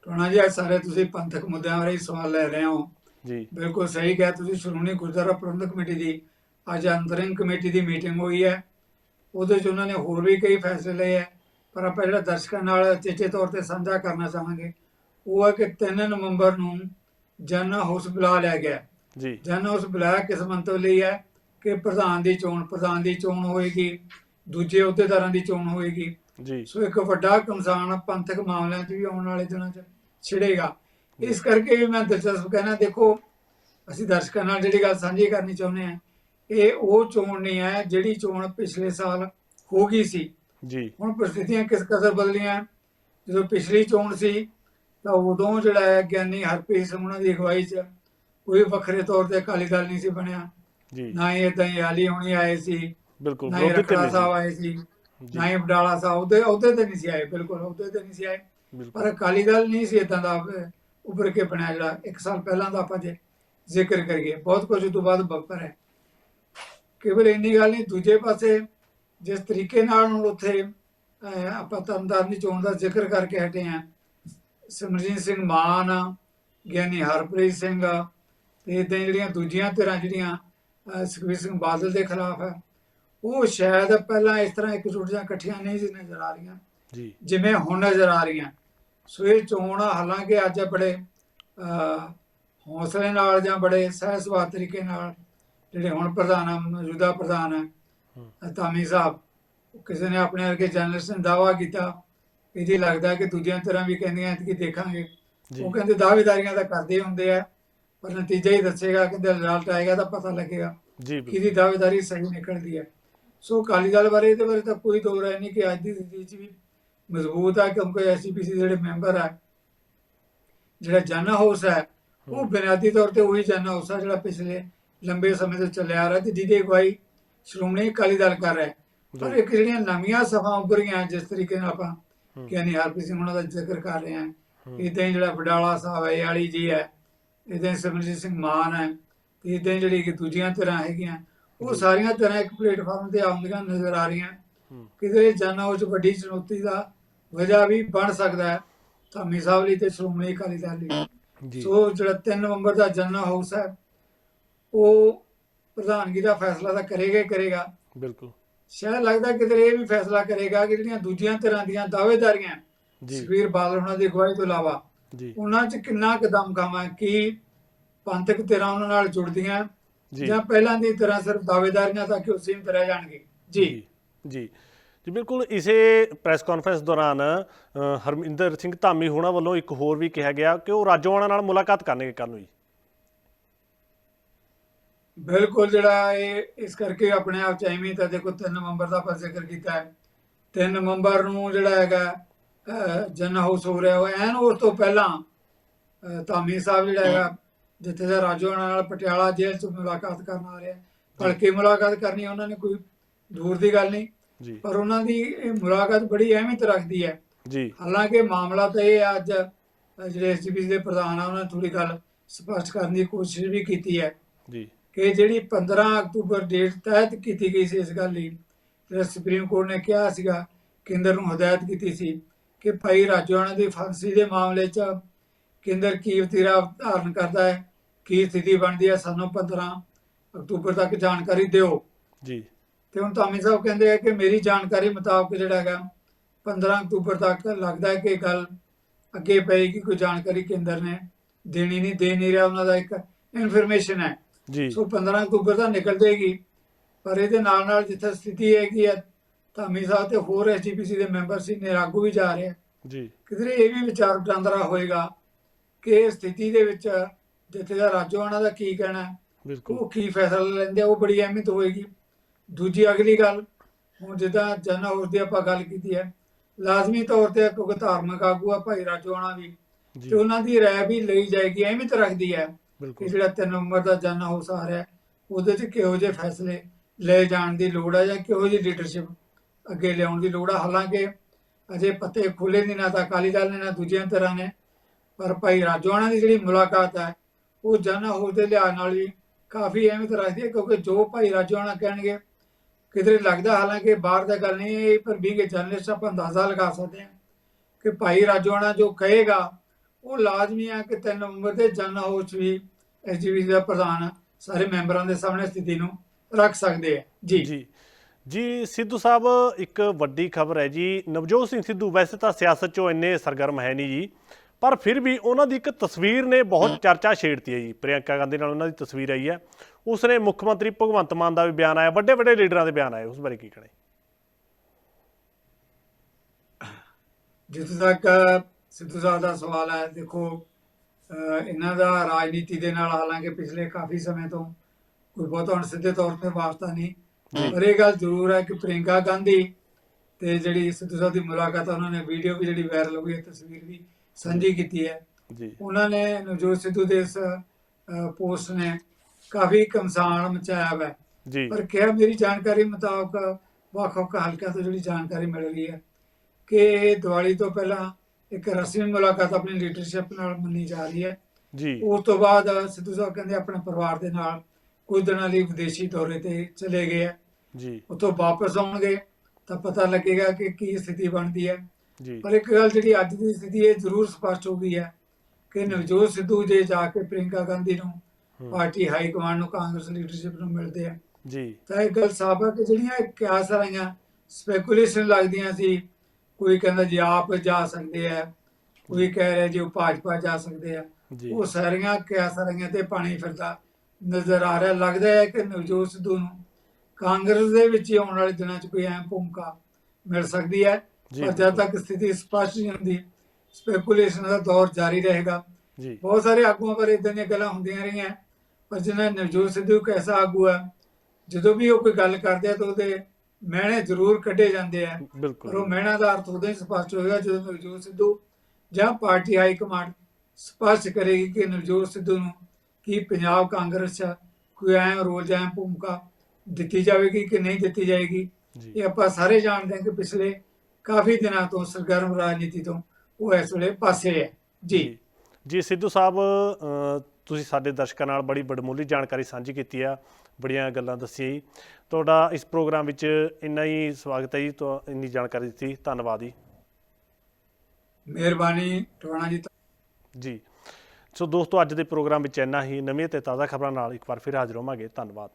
ਟੋਣਾ ਜੀ ਅੱਜ ਸਾਰੇ ਤੁਸੀਂ ਪੰਥਕ ਮੁੱਦਿਆਂ ਬਾਰੇ ਸਵਾਲ ਲੈ ਰਹੇ ਹੋ। ਜੀ। ਬਿਲਕੁਲ ਸਹੀ ਕਿਹਾ ਤੁਸੀਂ ਸ਼੍ਰੋਮਣੀ ਗੁਰਦੁਆਰਾ ਪ੍ਰਬੰਧਕ ਕਮੇਟੀ ਦੀ ਅੱਜ ਅੰਤਰਿੰਗ ਕਮੇਟੀ ਦੀ ਮੀਟਿੰਗ ਹੋਈ ਹੈ। ਉਹਦੇ 'ਚ ਉਹਨਾਂ ਨੇ ਹੋਰ ਵੀ ਕਈ ਫੈਸਲੇ ਲਏ ਹੈ। ਪਰ ਆਪਾਂ ਜਿਹੜਾ ਦਰਸ਼ਕਾਂ ਨਾਲ ਚੇਚੇ ਤੌਰ ਤੇ ਸਾਂਝਾ ਕਰਨਾ ਚਾਹਾਂਗੇ ਉਹ ਹੈ ਕਿ 3 ਨਵੰਬਰ ਨੂੰ ਜਨ ਹਾਊਸ ਬੁਲਾ ਲਿਆ ਗਿਆ। ਜੀ। ਜਨ ਹਾਊਸ ਬੁਲਾਇਆ ਕਿਸ ਮੰਤਵ ਲਈ ਹੈ? ਕਿ ਪ੍ਰਧਾਨ ਦੀ ਚੋਣ ਪ੍ਰਧਾਨ ਦੀ ਚੋਣ ਹੋਏਗੀ ਦੂਜੇ ਅਹੁਦੇਦਾਰਾਂ ਦੀ ਚੋਣ ਹੋਏਗੀ। ਜੀ। ਸੋ ਇੱਕ ਵੱਡਾ ਕਮਸਾਨ ਪੰਥਕ ਮਾਮਲਿਆਂ 'ਚ ਵੀ ਆਉਣ ਵਾਲੇ ਦਿਨਾਂ 'ਚ ਛਿੜੇਗਾ। ਇਸ ਕਰਕੇ ਮੈਂ ਦਿਲਚਸਪ ਕਹਿਣਾ ਦੇਖੋ ਅਸੀਂ ਦਰਸ਼ਕਾਂ ਨਾਲ ਜਿਹੜੀ ਗੱਲ ਸਾਂਝੀ ਕਰਨੀ ਚਾਹੁੰਦੇ ਹਾਂ ਇਹ ਉਹ ਚੋਣ ਨਹੀਂ ਹੈ ਜਿਹੜੀ ਚੋਣ ਪਿਛਲੇ ਸਾਲ ਹੋ ਗਈ ਸੀ। ਜੀ। ਹੁਣ ਪ੍ਰਸਥਿਤੀਆਂ ਕਿਸ ਕਦਰ ਬਦਲੀਆਂ? ਜਦੋਂ ਪਿਛਲੀ ਚੋਣ ਸੀ ਤਾਂ ਉਦੋਂ ਜਿਹੜਾ ਹੈ ਗਿਆਨੀ ਹਰਪ੍ਰੀਤ ਸਿੰਘ ਉਹਨਾਂ ਦੀ ਅਗਵਾਈ 'ਚ ਕੋਈ ਵੱਖਰੇ ਤੌਰ ਤੇ ਅਕਾਲੀ ਦਲ ਨਹੀਂ ਸੀ ਬਣਿਆ। ਜੀ। ਨਾ ਹੀ ਇਦਾਂ ਹੀ ਆਲੀ ਹੋਣੀ ਆਏ ਸੀ ਬਿਲਕੁਲ ਵਿਰੋਧੀ ਧਿਰ ਸਾਹਿਬ ਆਏ ਸੀ। ਨਾ ਹੀ ਬਡਾਲਾ ਸਾਹਿਬ ਉਹਦੇ ਉਹਦੇ ਤੇ ਨਹੀਂ ਸੀ ਆਏ ਬਿਲਕੁਲ ਉਹਦੇ ਤੇ ਨਹੀਂ ਸੀ ਆਏ। ਪਰ ਅਕਾਲੀ ਦਲ ਨਹੀਂ ਸੀ ਇਦਾਂ ਦਾ ਉੱਭਰ ਕੇ ਬਣਿਆ ਜਿਹੜਾ ਇੱਕ ਸਾਲ ਪਹਿਲਾਂ ਦਾ ਆਪਾਂ ਜੇ ਜ਼ਿਕਰ ਕਰੀਏ। ਬਹੁਤ ਕੁਝ ਤੋਂ ਬਾਅਦ ਵਾਪਰ ਹੈ। ਕੇਵਲ ਇੰਨੀ ਗੱਲ ਨਹੀਂ ਦੂਜੇ ਪਾਸੇ ਜਿਸ ਤਰੀਕੇ ਨਾਲ ਹੁਣ ਉੱਥੇ ਆਪਾਂ ਤਰਨਤਾਰਨ ਚੋਣ ਦਾ ਜ਼ਿਕਰ ਕਰਕੇ ਹਟੇ ਆ ਸਿਮਰਜੀਤ ਸਿੰਘ ਮਾਨ ਗਿਆਨੀ ਹਰਪ੍ਰੀਤ ਸਿੰਘ ਤੇ ਇਦਾਂ ਜਿਹੜੀਆਂ ਦੂਜੀਆਂ ਧਿਰਾਂ ਜਿਹੜੀਆਂ ਅਹ, ਸੁਖਬੀਰ ਸਿੰਘ ਬਾਦਲ ਦੇ ਖਿਲਾਫ ਹੈ ਉਹ ਸ਼ਾਇਦ ਪਹਿਲਾਂ ਇਸ ਤਰ੍ਹਾਂ ਇਕਜੁੱਟ ਜਾਂ ਇਕੱਠੀਆਂ ਨਹੀਂ ਸੀ ਨਜ਼ਰ ਆ ਰਹੀਆਂ। ਜੀ। ਜਿਵੇਂ ਹੁਣ ਨਜ਼ਰ ਆ ਰਹੀਆਂ। ਸੋ ਇਹ ਚੋਣ ਹਾਲਾਂਕਿ ਅੱਜ ਬੜੇ ਹੌਸਲੇ ਨਾਲ ਜਾਂ ਬੜੇ ਸਹਿਜਵਾਦ ਤਰੀਕੇ ਨਾਲ ਜਿਹੜੇ ਹੁਣ ਪ੍ਰਧਾਨ ਆ ਮੌਜੂਦਾ ਪ੍ਰਧਾਨ ਹੈ। ਤਾਮੀ ਸਾਹਿਬ ਕਿਸੇ ਨੇ ਆਪਣੇ ਵਰਗੇ ਜਰਨਲਿਸਟ ਨੇ ਦਾਵਾ ਕੀਤਾ। ਜੀ ਲੱਗਦਾ ਕਿ ਦੂਜੀਆਂ ਤਰ੍ਹਾਂ ਵੀ ਕਹਿੰਦੀਆਂ ਕਿ ਦੇਖਾਂਗੇ। ਉਹ ਕਹਿੰਦੇ ਦਾਅਵੇਦਾਰੀਆਂ ਤਾਂ ਕਰਦੇ ਹੁੰਦੇ ਆ ਪਰ ਨਤੀਜਾ ਹੀ ਦੱਸੇਗਾ ਕਿ ਰਿਜ਼ਲਟ ਆਏਗਾ ਤਾਂ ਪਤਾ ਲੱਗੇਗਾ ਜੀ ਬਿਲਕੁਲ। ਕਿਹਦੀ ਦਾਅਵੇਦਾਰੀ ਸਹੀ ਨਿਕਲਦੀ ਹੈ। ਸੋ ਅਕਾਲੀ ਦਲ ਬਾਰੇ ਇਹਦੇ ਬਾਰੇ ਤਾਂ ਕੋਈ ਦੋ ਰਾਏ ਨਹੀਂ ਕਿ ਅੱਜ ਦੀ ਸਥਿਤੀ 'ਚ ਵੀ ਮਜ਼ਬੂਤ ਹੈ ਕਿਉਂਕਿ ਐਸਜੀਪੀਸੀ ਜਿਹੜੇ ਮੈਂਬਰ ਹੈ ਜਿਹੜਾ ਜਨ ਹਾਊਸ ਹੈ ਉਹ ਬੁਨਿਆਦੀ ਤੌਰ ਤੇ ਉਹੀ ਜਨ ਹਾਊਸ ਹੈ ਜਿਹੜਾ ਪਿਛਲੇ ਲੰਬੇ ਸਮੇਂ ਤੋਂ ਚੱਲਿਆ ਆ ਰਿਹਾ ਤੇ ਜਿਹਦੀ ਅਗਵਾਈ ਸ਼੍ਰੋਮਣੀ ਅਕਾਲੀ ਦਲ ਕਰ ਰਿਹਾ ਪਰ। ਇੱਕ ਜਿਹੜੀਆਂ ਨਵੀਆਂ ਸਭਾ ਉੱਭਰੀਆਂ ਜਿਸ ਤਰੀਕੇ ਨਾਲ ਆਪਾਂ। ਗਿਆਨੀ ਹਰਪ੍ਰੀਤ ਸਿੰਘ ਉਹਨਾਂ ਦਾ ਜ਼ਿਕਰ ਕਰ ਰਹੇ ਹੂੰ। ਇਦਾਂ ਹੀ ਜਿਹੜਾ ਵਡਾਲਾ ਸਾਹਿਬ ਹੈ ਯਾਲੀ ਜੀ ਹੈ ਇਦਾਂ ਹੀ ਸਿਮਰਜੀਤ ਸਿੰਘ ਮਾਨ ਹੈ ਤੇ ਇਦਾਂ ਜਿਹੜੀ ਕਿ ਦੂਜੀਆਂ ਤਰ੍ਹਾਂ ਹੈਗੀਆਂ ਉਹ। ਸਾਰੀਆਂ ਤਰ੍ਹਾਂ ਇੱਕ ਪਲੇਟਫਾਰਮ ਤੇ ਆਉਂਦੀਆਂ ਨਜ਼ਰ ਆ ਰਹੀਆਂ। ਕਿਤੇ ਜਾਣਾ ਉਹ ਚ ਵੱਡੀ ਚੁਣੌਤੀ ਦਾ ਵਜ੍ਹਾ ਵੀ ਬਣ ਸਕਦਾ ਹੈ। ਧਾਮੀ ਸਾਹਿਬ ਲਈ ਤੇ ਸ਼੍ਰੋਮਣੀ ਅਕਾਲੀ ਦਲ ਲਈ ਸੋ ਜਿਹੜਾ 3 ਨਵੰਬਰ ਦਾ ਜਨਰਲ ਹਾਊਸ ਹੈ ਉਹ ਪ੍ਰਧਾਨਗੀ ਦਾ ਫੈਸਲਾ ਤਾਂ ਕਰੇਗਾ ਕਰੇਗਾ। ਬਿਲਕੁਲ। ਸ਼ਾਇਦ ਲੱਗਦਾ ਕਿਤੇ ਇਹ ਵੀ ਫੈਸਲਾ ਕਰੇਗਾ ਕਿ ਜਿਹੜੀਆਂ ਦੂਜੀਆਂ ਤਰ੍ਹਾਂ ਦੀਆਂ ਦਾਅਵੇਦਾਰੀਆਂ ਜੀ। ਸੁਖਬੀਰ ਬਾਦਲ ਉਹਨਾਂ ਦੀ ਅਗਵਾਈ ਤੋਂ ਇਲਾਵਾ ਜੀ। ਉਹਨਾਂ 'ਚ ਕਿੰਨਾ ਕਦਮ ਹੈ ਕਿ ਪੰਥਕ ਧਿਰਾਂ ਉਹਨਾਂ ਨਾਲ ਜੁੜਦੀਆਂ ਜੀ। ਪਹਿਲਾਂ ਦੀ ਤਰ੍ਹਾਂ ਸਿਰਫ ਦਾਅਵੇਦਾਰੀਆਂ ਤੱਕ ਹੀ ਸੀਮਿਤ ਰਹਿ ਜਾਣਗੇ। ਜੀ। ਜੀ ਜੀ। ਬਿਲਕੁਲ ਇਸੇ ਪ੍ਰੈਸ ਕਾਨਫਰੰਸ ਦੌਰਾਨ ਹਰਮਿੰਦਰ ਸਿੰਘ ਧਾਮੀ ਹੋਣਾ ਵੱਲੋਂ ਇੱਕ ਹੋਰ ਵੀ ਕਿਹਾ ਗਿਆ ਕਿ ਉਹ ਰਾਜੋਆਣਾ ਨਾਲ ਮੁਲਾਕਾਤ ਕਰਨਗੇ ਕੱਲ੍ਹ ਨੂੰ ਜੀ। ਬਿਲਕੁਲ ਜਿਹੜਾ ਇਹ ਇਸ ਕਰਕੇ ਆਪਣੇ ਆਪ ਚ ਐਵੇਂ ਤਾਂ ਦੇਖੋ 3 ਨਵੰਬਰ ਦਾ ਆਪਾਂ ਜ਼ਿਕਰ ਕੀਤਾ ਹੈ। 3 ਨਵੰਬਰ ਨੂੰ ਜਿਹੜਾ ਹੈਗਾ ਜਨ ਹਾਊਸ ਹੋ ਰਿਹਾ। ਉਹ ਐਨ ਉਸ ਤੋਂ ਪਹਿਲਾਂ ਧਾਮੀ ਸਾਹਿਬ ਜਿਹੜਾ ਹੈਗਾ ਜਿੱਥੇ ਦਾ ਰਾਜੋਆਣਾ ਨਾਲ ਪਟਿਆਲਾ ਜੇਲ੍ਹ ਚ ਮੁਲਾਕਾਤ ਕਰਨ ਆ ਰਿਹਾ ਭਲਕੇ ਮੁਲਾਕਾਤ ਕਰਨੀ ਉਹਨਾਂ ਨੇ ਕੋਈ ਦੂਰ ਦੀ ਗੱਲ ਨਹੀਂ। ਪਰ ਉਹਨਾਂ ਦੀ ਇਹ ਮੁਲਾਕਾਤ ਬੜੀ ਅਹਿਮੀਅਤ ਰੱਖਦੀ ਹੈ। ਜੀ। ਹਾਲਾਂਕਿ ਮਾਮਲਾ ਤਾਂ ਇਹ ਹੈ ਅੱਜ ਜਿਹੜੇ ਐਸਜੀਪੀ ਦੇ ਪ੍ਰਧਾਨ ਆ ਉਹਨਾਂ ਨੇ ਥੋੜੀ ਗੱਲ ਸਪਸ਼ਟ ਕਰਨ ਦੀ ਕੋਸ਼ਿਸ਼ ਵੀ ਕੀਤੀ ਹੈ ਜੀ। ਕਿ ਜਿਹੜੀ 15 ਅਕਤੂਬਰ ਡੇਟ ਤਹਿਤ ਕੀਤੀ ਗਈ ਸੀ ਇਸ ਗੱਲ ਲਈ ਜਿਹੜਾ ਸੁਪਰੀਮ ਕੋਰਟ ਨੇ ਕਿਹਾ ਸੀਗਾ ਕੇਂਦਰ ਨੂੰ ਹਦਾਇਤ ਕੀਤੀ ਸੀ ਕਿ ਭਾਈ ਰਾਜੋਆਣਾ ਦੀ ਫਾਂਸੀ ਦੇ ਮਾਮਲੇ 'ਚ ਕੇਂਦਰ ਕੀ ਵਤੀਰਾ ਧਾਰਨ ਕਰਦਾ ਹੈ ਕੀ ਸਥਿਤੀ ਬਣਦੀ ਹੈ ਸਾਨੂੰ 15 ਅਕਤੂਬਰ ਤੱਕ ਜਾਣਕਾਰੀ ਦਿਓ। ਜੀ। ਤੇ ਹੁਣ ਧਾਮੀ ਸਾਹਿਬ ਕਹਿੰਦੇ ਆ ਕਿ ਮੇਰੀ ਜਾਣਕਾਰੀ ਮੁਤਾਬਕ ਜਿਹੜਾ ਹੈਗਾ 15 ਅਕਤੂਬਰ ਤੱਕ ਲੱਗਦਾ ਹੈ ਕਿ ਗੱਲ ਅੱਗੇ ਪਏਗੀ ਕੋਈ ਜਾਣਕਾਰੀ ਕੇਂਦਰ ਨੇ ਦੇਣੀ ਨਹੀਂ ਦੇ ਨਹੀਂ ਰਿਹਾ ਉਹਨਾਂ ਦਾ ਇੱਕ ਇਨਫੋਰਮੇਸ਼ਨ ਹੈ। ਜੀ। ਸੋ 15 ਅਕਤੂਬਰ ਤਾਂ ਨਿਕਲ ਜਾਏਗੀ ਪਰ ਇਹਦੇ ਨਾਲ ਨਾਲ ਜਿੱਥੇ ਸਥਿਤੀ ਹੈਗੀ ਹੈ ਧਾਮੀ ਸਾਹਿਬ ਤੇ ਹੋਰ ਐਸਜੀਪੀਸੀ ਦੇ ਮੈਂਬਰ ਸੀ ਨਿਰਾਗੂ ਵੀ ਜਾ ਰਹੇ ਜੀ। ਕਿਧਰੇ ਇਹ ਵੀ ਵਿਚਾਰ ਵਟਾਂਦਰਾ ਹੋਏਗਾ ਕਿ ਸਥਿਤੀ ਦੇ ਵਿੱਚ ਜਿੱਥੇ ਦਾ ਰਾਜੋਆਣਾ ਦਾ ਕੀ ਕਹਿਣਾ ਬਿਲਕੁਲ। ਉਹ ਕੀ ਫੈਸਲਾ ਲੈਂਦੇ ਆ ਉਹ ਬੜੀ ਅਹਿਮੀਅਤ ਹੋਏਗੀ। ਦੂਜੀ ਅਗਲੀ ਗੱਲ ਹੁਣ ਜਿੱਦਾਂ ਜਨ ਹਾਊਸ ਦੀ ਆਪਾਂ ਗੱਲ ਕੀਤੀ ਹੈ ਲਾਜ਼ਮੀ ਤੌਰ ਤੇ ਕਿਉਂਕਿ ਧਾਰਮਿਕ ਆਗੂ ਆ ਭਾਈ ਰਾਜੋਆਣਾ ਵੀ ਤੇ ਉਹਨਾਂ ਦੀ ਰਾਏ ਵੀ ਲਈ ਜਾਏਗੀ ਅਹਿਮੀਅਤ ਰੱਖਦੀ ਹੈ ਕਿ ਜਿਹੜਾ 3 ਨਵੰਬਰ ਦਾ ਜਨ ਹਾਊਸ ਆ ਰਿਹਾ ਉਹਦੇ 'ਚ ਕਿਹੋ ਜਿਹੇ ਫੈਸਲੇ ਲਏ ਜਾਣ ਦੀ ਲੋੜ ਹੈ ਜਾਂ ਕਿਹੋ ਜਿਹੀ ਲੀਡਰਸ਼ਿਪ ਅੱਗੇ ਲਿਆਉਣ ਦੀ ਲੋੜ ਹੈ ਹਾਲਾਂਕਿ ਅਜੇ ਪੱਤੇ ਖੁੱਲੇ ਨਹੀਂ ਨਾ ਤਾਂ ਅਕਾਲੀ ਦਲ ਨੇ ਨਾ ਦੂਜੀਆਂ ਤਰ੍ਹਾਂ ਨੇ ਪਰ ਭਾਈ ਰਾਜੋਆਣਾ ਦੀ ਜਿਹੜੀ ਮੁਲਾਕਾਤ ਹੈ ਉਹ ਜਨ ਹਾਊਸ ਦੇ ਲਿਹਾਜ਼ ਨਾਲ ਵੀ ਕਾਫੀ ਅਹਿਮੀਅਤ ਰੱਖਦੀ ਹੈ ਕਿਉਂਕਿ ਜੋ ਭਾਈ ਰਾਜੋਆਣਾ ਕਹਿਣਗੇ, ਕਿਧਰੇ ਲੱਗਦਾ ਹਾਲਾਂਕਿ ਬਾਹਰ ਦਾ ਗੱਲ ਨਹੀਂ ਪਰ ਵੀ ਕਿ ਜਰਨਲਿਸਟ ਆਪਾਂ ਅੰਦਾਜ਼ਾ ਲਗਾ ਸਕਦੇ ਹਾਂ ਕਿ ਭਾਈ ਰਾਜੋਆਣਾ ਜੋ ਕਹੇਗਾ, ਉਹ ਲਾਜ਼ਮੀ ਹੈ ਕਿ 3 ਨਵੰਬਰ ਦੇ ਜਨ ਹਾਊਸ ਵੀ ਐਸਜੀਪੀ ਦਾ ਪ੍ਰਧਾਨ ਸਾਰੇ ਮੈਂਬਰਾਂ ਦੇ ਸਾਹਮਣੇ ਸਥਿਤੀ ਨੂੰ ਰੱਖ ਸਕਦੇ ਆ। ਜੀ। ਜੀ। ਜੀ, ਸਿੱਧੂ ਸਾਹਿਬ, ਇੱਕ ਵੱਡੀ ਖਬਰ ਹੈ ਜੀ। ਨਵਜੋਤ ਸਿੰਘ ਸਿੱਧੂ, ਵੈਸੇ ਤਾਂ ਸਿਆਸਤ 'ਚੋਂ ਇੰਨੇ ਸਰਗਰਮ ਹੈ ਨਹੀਂ ਜੀ। ਪਰ ਫਿਰ ਵੀ ਉਹਨਾਂ ਦੀ ਇੱਕ ਤਸਵੀਰ ਨੇ ਬਹੁਤ ਚਰਚਾ ਛੇੜਤੀ ਹੈ ਜੀ। ਪ੍ਰਿਯੰਕਾ ਗਾਂਧੀ ਨਾਲ ਉਹਨਾਂ ਦੀ ਤਸਵੀਰ ਆਈ ਹੈ। ਉਸ ਨੇ ਮੁੱਖ ਮੰਤਰੀ ਭਗਵੰਤ ਮਾਨ ਦਾ ਵੀ ਬਿਆਨ ਆਇਆ ਵੱਡੇ ਵੱਡੇ ਲੀਡਰਾਂ ਦੇ ਬਿਆਨ ਆਏ ਉਸ ਬਾਰੇ ਕੀ ਕਹਣਾ ਜਿੱਥੇ ਤੱਕ ਸਿੱਧੂ ਸਾਹਿਬ ਦਾ ਸਵਾਲ ਹੈ ਦੇਖੋ ਇਹਨਾਂ ਦਾ ਰਾਜਨੀਤੀ ਦੇ ਨਾਲ ਹਾਲਾਂਕਿ ਪਿਛਲੇ ਕਾਫੀ ਸਮੇਂ ਤੋਂ ਕੋਈ ਬਹੁਤਾ ਹੁਣ ਸਿੱਧੇ ਤੌਰ ਤੇ ਵਾਸਤਾ ਨਹੀਂ। ਪਰ ਇਹ ਗੱਲ ਜ਼ਰੂਰ ਹੈ ਕਿ ਪ੍ਰਿਯੰਕਾ ਗਾਂਧੀ ਤੇ ਜਿਹੜੀ ਸਿੱਧੂ ਸਾਹਿਬ ਦੀ ਮੁਲਾਕਾਤ ਉਹਨਾਂ ਨੇ ਵੀਡੀਓ ਵੀ ਜਿਹੜੀ ਵਾਇਰਲ ਹੋਈ ਹੈ ਤਸਵੀਰ ਵੀ ਸਾਂਝੀ ਕੀਤੀ ਹੈ। ਜੀ। ਉਹਨਾਂ ਨੇ ਨਵਜੋਤ ਸਿੱਧੂ ਦੇ ਇਸ ਪੋਸਟ ਨੇ ਕਾਫੀ ਕਮਸਾਨ ਮਚਾਇਆ ਹੈ। ਜੀ। ਪਰ ਕਿਹਾ ਮੇਰੀ ਜਾਣਕਾਰੀ ਮੁਤਾਬਕ ਵੱਖ-ਵੱਖ ਹਲਕਿਆਂ ਤੋਂ ਜਿਹੜੀ ਜਾਣਕਾਰੀ ਮਿਲ ਰਹੀ ਹੈ ਕਿ ਦੀਵਾਲੀ ਤੋਂ ਪਹਿਲਾਂ ਇੱਕ ਰਸਮੀ ਮੁਲਾਕਾਤ ਆਪਣੀ ਲੀਡਰਸ਼ਿਪ ਨਾਲ ਮੰਨੀ ਜਾ ਰਹੀ ਹੈ। ਜੀ। ਉਸ ਤੋਂ ਬਾਅਦ ਸਿੱਧੂ ਸਾਹਿਬ ਕਹਿੰਦੇ ਆਪਣੇ ਪਰਿਵਾਰ ਦੇ ਨਾਲ ਕੁਝ ਦਿਨਾਂ ਲਈ ਵਿਦੇਸ਼ੀ ਦੌਰੇ ਤੇ ਚਲੇ ਗਏ ਆ ਜੀ। ਉੱਥੋਂ ਵਾਪਸ ਆਉਣਗੇ ਤਾਂ ਪਤਾ ਲੱਗੇਗਾ ਕਿ ਕੀ ਸਥਿਤੀ ਬਣਦੀ ਹੈ। ਪਰ ਇੱਕ ਗੱਲ ਜਿਹੜੀ ਅੱਜ ਦੀ ਸਥਿਤੀ ਇਹ ਜ਼ਰੂਰ ਸਪਸ਼ਟ ਹੋ ਗਈ ਹੈ ਕਿ ਨਵਜੋਤ ਸਿੱਧੂ ਜੇ ਜਾ ਕੇ ਪ੍ਰਿਯੰਕਾ ਗਾਂਧੀ ਨੂੰ। ਪਾਰਟੀ ਹਾਈ ਕਮਾਂਡ ਨੂੰ ਕਾਂਗਰਸ ਲੀਡਰਸ਼ਿਪ ਨੂੰ ਮਿਲਦੇ ਆ ਜੀ। ਤਾਂ ਇਹ ਗੱਲ ਸਾਫ਼ ਹੈ ਕਿ ਜਿਹੜੀਆਂ ਕਿਆਸ ਰਹੀਆਂ ਸਪੈਕੂਲੇਸ਼ਨ ਲੱਗਦੀਆਂ ਸੀ ਕੋਈ ਕਹਿੰਦਾ ਜੀ ਆਪ ਜਾ ਸਕਦੇ ਆ ਕੋਈ ਕਹਿ ਰਿਹਾ ਜੀ ਉਹ ਭਾਜਪਾ ਜਾ ਸਕਦੇ ਆ ਉਹ ਸਾਰੀਆਂ ਕਿਆਸ ਰਹੀਆਂ ਤੇ ਪਾਣੀ ਫਿਰਦਾ ਨਜ਼ਰ ਆ ਰਿਹਾ। ਲੱਗਦਾ ਹੈ ਕਿ ਨਵਜੋਤ ਸਿੱਧੂ ਨੂੰ ਕਾਂਗਰਸ ਦੇ ਵਿੱਚ ਆਉਣ ਵਾਲੇ ਦਿਨਾਂ 'ਚ ਕੋਈ ਅਹਿਮ ਭੂਮਿਕਾ ਮਿਲ ਸਕਦੀ ਹੈ। ਪਰ ਜਦ ਤੱਕ ਸਥਿਤੀ ਸਪਸ਼ਟ ਨਹੀਂ ਹੁੰਦੀ ਸਪੈਕੂਲੇਸ਼ਨ ਦਾ ਦੌਰ ਜਾਰੀ ਰਹੇਗਾ। ਜੀ। ਬਹੁਤ ਸਾਰੇ ਆਗੂਆਂ ਬਾਰੇ ਇਦਾਂ ਦੀਆਂ ਗੱਲਾਂ ਹੁੰਦੀਆਂ ਰਹੀਆਂ ਪਰ ਜਿਹਨਾਂ ਨਵਜੋਤ ਸਿੱਧੂ ਇੱਕ ਐਸਾ ਆਗੂ ਹੈ ਜਦੋਂ ਵੀ ਉਹ ਕੋਈ ਗੱਲ ਕਰਦੇ ਆ ਤਾਂ ਉਹਦੇ ਮਹਿਣੇ ਜ਼ਰੂਰ ਕੱਢੇ ਜਾਂਦੇ ਆ। ਪਰ ਉਹ ਮਹਿਣਾ ਦਾ ਅਰਥ ਉਦੋਂ ਹੀ ਸਪਸ਼ਟ ਹੋਏਗਾ ਜਦੋਂ ਨਵਜੋਤ ਸਿੱਧੂ ਜਾਂ ਪਾਰਟੀ ਹਾਈ ਕਮਾਂਡ ਸਪਸ਼ਟ ਕਰੇਗੀ ਕਿ ਨਵਜੋਤ ਸਿੱਧੂ ਨੂੰ ਕੀ ਪੰਜਾਬ ਕਾਂਗਰਸ 'ਚ ਕੋਈ ਅਹਿਮ ਰੋਲ ਜਾਂ ਭੂਮਿਕਾ ਦਿੱਤੀ ਜਾਵੇਗੀ ਕਿ ਨਹੀਂ ਦਿੱਤੀ ਜਾਏਗੀ। ਇਹ ਆਪਾਂ ਸਾਰੇ ਜਾਣਦੇ ਹਾਂ ਕਿ ਪਿਛਲੇ ਕਾਫੀ ਦਿਨਾਂ ਤੋਂ ਸਰਗਰਮ ਰਾਜਨੀਤੀ ਤੋਂ ਉਹ ਇਸ ਵੇਲੇ ਪਾਸੇ ਹੈ। ਜੀ। ਜੀ। ਸਿੱਧੂ ਸਾਹਿਬ ਤੁਸੀਂ ਸਾਡੇ ਦਰਸ਼ਕਾਂ ਨਾਲ ਬੜੀ ਬੜਮੁੱਲੀ ਜਾਣਕਾਰੀ ਸਾਂਝੀ ਕੀਤੀ ਆ ਬੜੀਆਂ ਗੱਲਾਂ ਦੱਸੀਆਂ ਜੀ। ਤੁਹਾਡਾ ਇਸ ਪ੍ਰੋਗਰਾਮ ਵਿੱਚ ਇੰਨਾ ਹੀ ਸਵਾਗਤ ਹੈ ਜੀ ਤੋਂ ਇੰਨੀ ਜਾਣਕਾਰੀ ਦਿੱਤੀ ਧੰਨਵਾਦ ਜੀ। ਮਿਹਰਬਾਨੀ ਟਵਾਣਾ ਜੀ। ਜੀ। ਸੋ ਦੋਸਤੋ ਅੱਜ ਦੇ ਪ੍ਰੋਗਰਾਮ ਵਿੱਚ ਇੰਨਾ ਹੀ ਨਵੀਆਂ ਤੇ ਤਾਜ਼ਾ ਖਬਰਾਂ ਨਾਲ ਇੱਕ ਵਾਰ ਫਿਰ ਹਾਜ਼ਰ ਹੋਵਾਂਗੇ। ਧੰਨਵਾਦ।